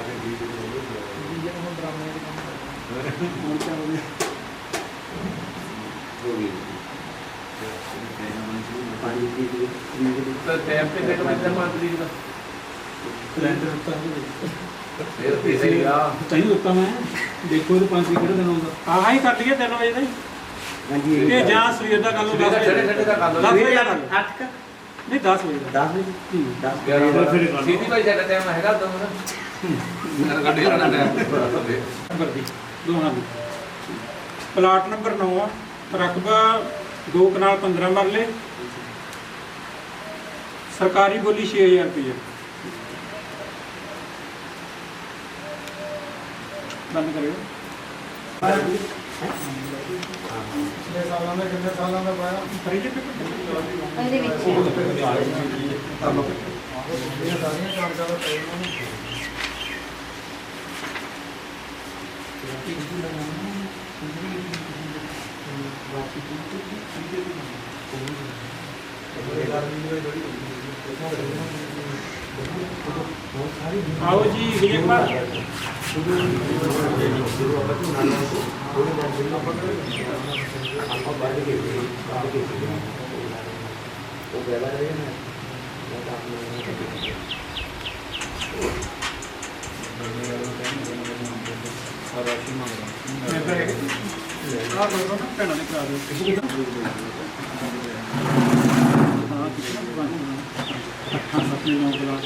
ਟਾਈਮ ਤੇ ਕਿਹੜਾ ਮੈਂ ਤਾਂ ਮੰਨ ਲਈ ਦਾ ਸਿਲੰਡਰ ਉੱਤਾ ਫਿਰ ਪੈਸੇ ਆ ਤੈਨੂੰ ਦਿੱਤਾ ਮੈਂ ਦੇਖੋ ਇਹ 5 ਕਿਹੜੇ ਦਿਨ ਆਉਂਦਾ ਆਹ ਹੀ ਕਰ ਲਈਏ 3 ਵਜੇ ਦਾ ਹੀ ਹਾਂਜੀ ਇਹ ਜਾਂ ਸਵੇਰ ਦਾ ਕਰ ਲਓ 10 ਸਵੇਰੇ ਵਜੇ ਛੱਡੇ ਦਾ ਕਰ ਲਓ। 10 ਵਜੇ ਦਾ ਕਰ ਲਓ। 8 ਨਹੀਂ 10 ਵਜੇ ਦਾ 10 ਵਜੇ ਹੂੰ। 10 ਸੀधी ਭਾਈ ਸਾਡਾ ਟਾਈਮ ਹੈਗਾ ਉਦੋਂ ਨਾ ਮੇਰਾ ਗੱਡੀ ਵਾਲਾ ਟਾਈਮ ਨੰਬਰ ਦੀ ਦੋਹਾਂ ਦੀ ਪਲਾਟ ਨੰਬਰ 9 ਰਕਬਾ 2 ਕਨਾਲ 15 ਮਰਲੇ। ਸਰਕਾਰੀ ਬੋਲੀ 6000 ਰੁਪਏ। ਬੰਦ ਕਰਿਓ। ਛੇ ਸਾਲਾਂ ਦਾ ਕਿੰਨੇ ਸਾਲਾਂ ਦਾ ਪਾਇਆ? ਫਰਿੱਜ ਪੇਪਰ ਉਹਦੇ ਵਿੱਚ। ਇਹ ਸਾਰੀਆਂ ਕਾਗਜ਼ਾਂ ਦਾ ਪਏ ਉਹਨਾਂ ਨੂੰ। ਆਓ ਜੀ ਵਿਜੇ ਕੁਮਾਰ ਮੈਂ ਤਾਂ ਇਹ ਆਹ ਦੋਨੋਂ ਨਾ ਭੈਣਾਂ ਨੇ ਕਰਾ ਦਿਓ ਹਾਂ ਕਿੰਨਾ ਬਣ ਅੱਠਾਂ ਸੱਤਵੇਂ ਨੌ ਕਲਾਸ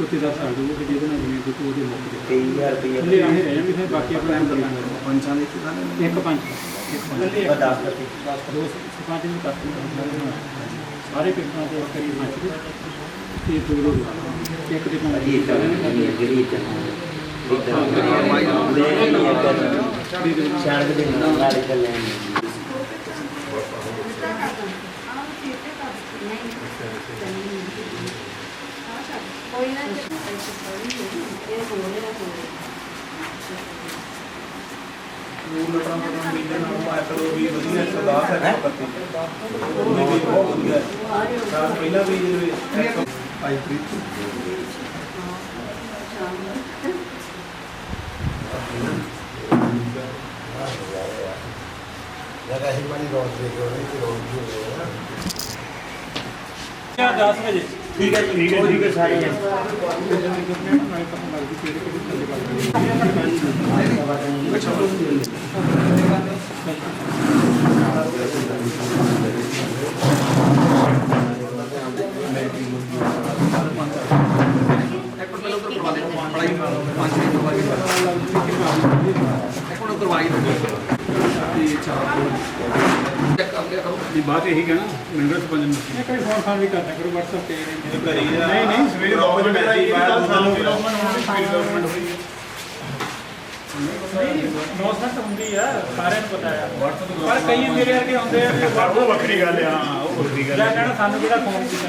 ਉੱਤੇ ਦਾ ਸਾਡੂ ਕਿ ਜਿਹਦੇ ਨਾਲ ਜਿਵੇਂ ਤੂੰ ਉਹਦੇ ਮੁੱਕ ਦੇ 23000 ਰੁਪਏ ਥੱਲੇ ਆਹੇ ਰਹਿ ਜਾਂਦੇ ਫਿਰ ਬਾਕੀ ਆਪਣਾ ਕੰਮ ਕਰਨਾ ਹੈ ਪੰਚਾਂ ਦੇ ਕਿਦਾਂ ਇੱਕ ਪੰਜ ਇੱਕ ਪੰਜ ਉਹ 10 ਰੁਪਏ ਦੋ ਪੰਜ ਨੂੰ ਕੱਟ ਦਿੰਦੇ ਸਾਰੇ ਪੇਪਰਾਂ ਤੇ ਕਰੀ ਪੰਜ ਦੇ ਤੇ ਦੋ ਦੋ ਇੱਕ ਦੇ ਪੰਜ ਜੀ ਤਾਂ ਜਿਹੜੀ ਚਾਰ ਦੇ ਨਾਲ ਨਾਲ ਚੱਲੇ ਕੋਈ ਨਾ ਇਹ ਹੋਣੇ ਨਾ ਹੋਣੇ ਰੂਲ ਲਟਰਾਂ ਪਟਰਾਂ ਵੀ ਦੇ ਨਾਲ ਪਾਇਆ ਕਰੋ ਵੀ ਵਧੀਆ ਸਲਾਹ ਹੈ ਪੱਤੀ ਉਹ ਵੀ ਬਹੁਤ ਵਧੀਆ ਸਾਲ ਪਹਿਲਾਂ ਵੀ ਜਿਹੜੇ ਆਈ ਪ੍ਰੀਤ। ਜਾਂ 10 ਵਜੇ ਠੀਕ ਹੈ ਜੀ ਠੀਕ ਹੈ ਠੀਕ ਹੈ ਸਾਰੇ ਇੱਕ ਮਿੰਟ ਕਰਵਾਈ ਦੇ ਤੇ ਚਾਰ ਚੈੱਕ ਕਰ ਲਿਆ ਕਰੋ। ਦੀ ਬਾਤ ਇਹੀ ਕਹਿਣਾ ਮਿੰਗਲ ਸਰਪੰਚ ਨੂੰ ਇਹ ਕੋਈ ਫੋਨ ਫਾਨ ਵੀ ਕਰਨਾ ਕਰੋ WhatsApp ਤੇ ਨਹੀਂ ਨਹੀਂ ਸਵੇਰੇ 2 ਵਜੇ ਮੈਂ ਆਈ ਕੱਲ ਸਾਨੂੰ ਨੌਸਤ ਹੁੰਦੀ ਆ ਸਾਰਿਆਂ ਨੂੰ ਪਤਾ ਆ। ਪਰ ਕਈ ਮੇਰੇ ਵਰਗੇ ਹੁੰਦੇ ਆ ਵੀ ਉਹ ਵੱਖਰੀ ਗੱਲ ਆ ਉਹ ਵੱਖਰੀ ਗੱਲ ਜਾਂ ਆ ਕਹਿਣਾ ਸਾਨੂੰ ਕਿਹੜਾ ਫੋਨ ਕੀਤਾ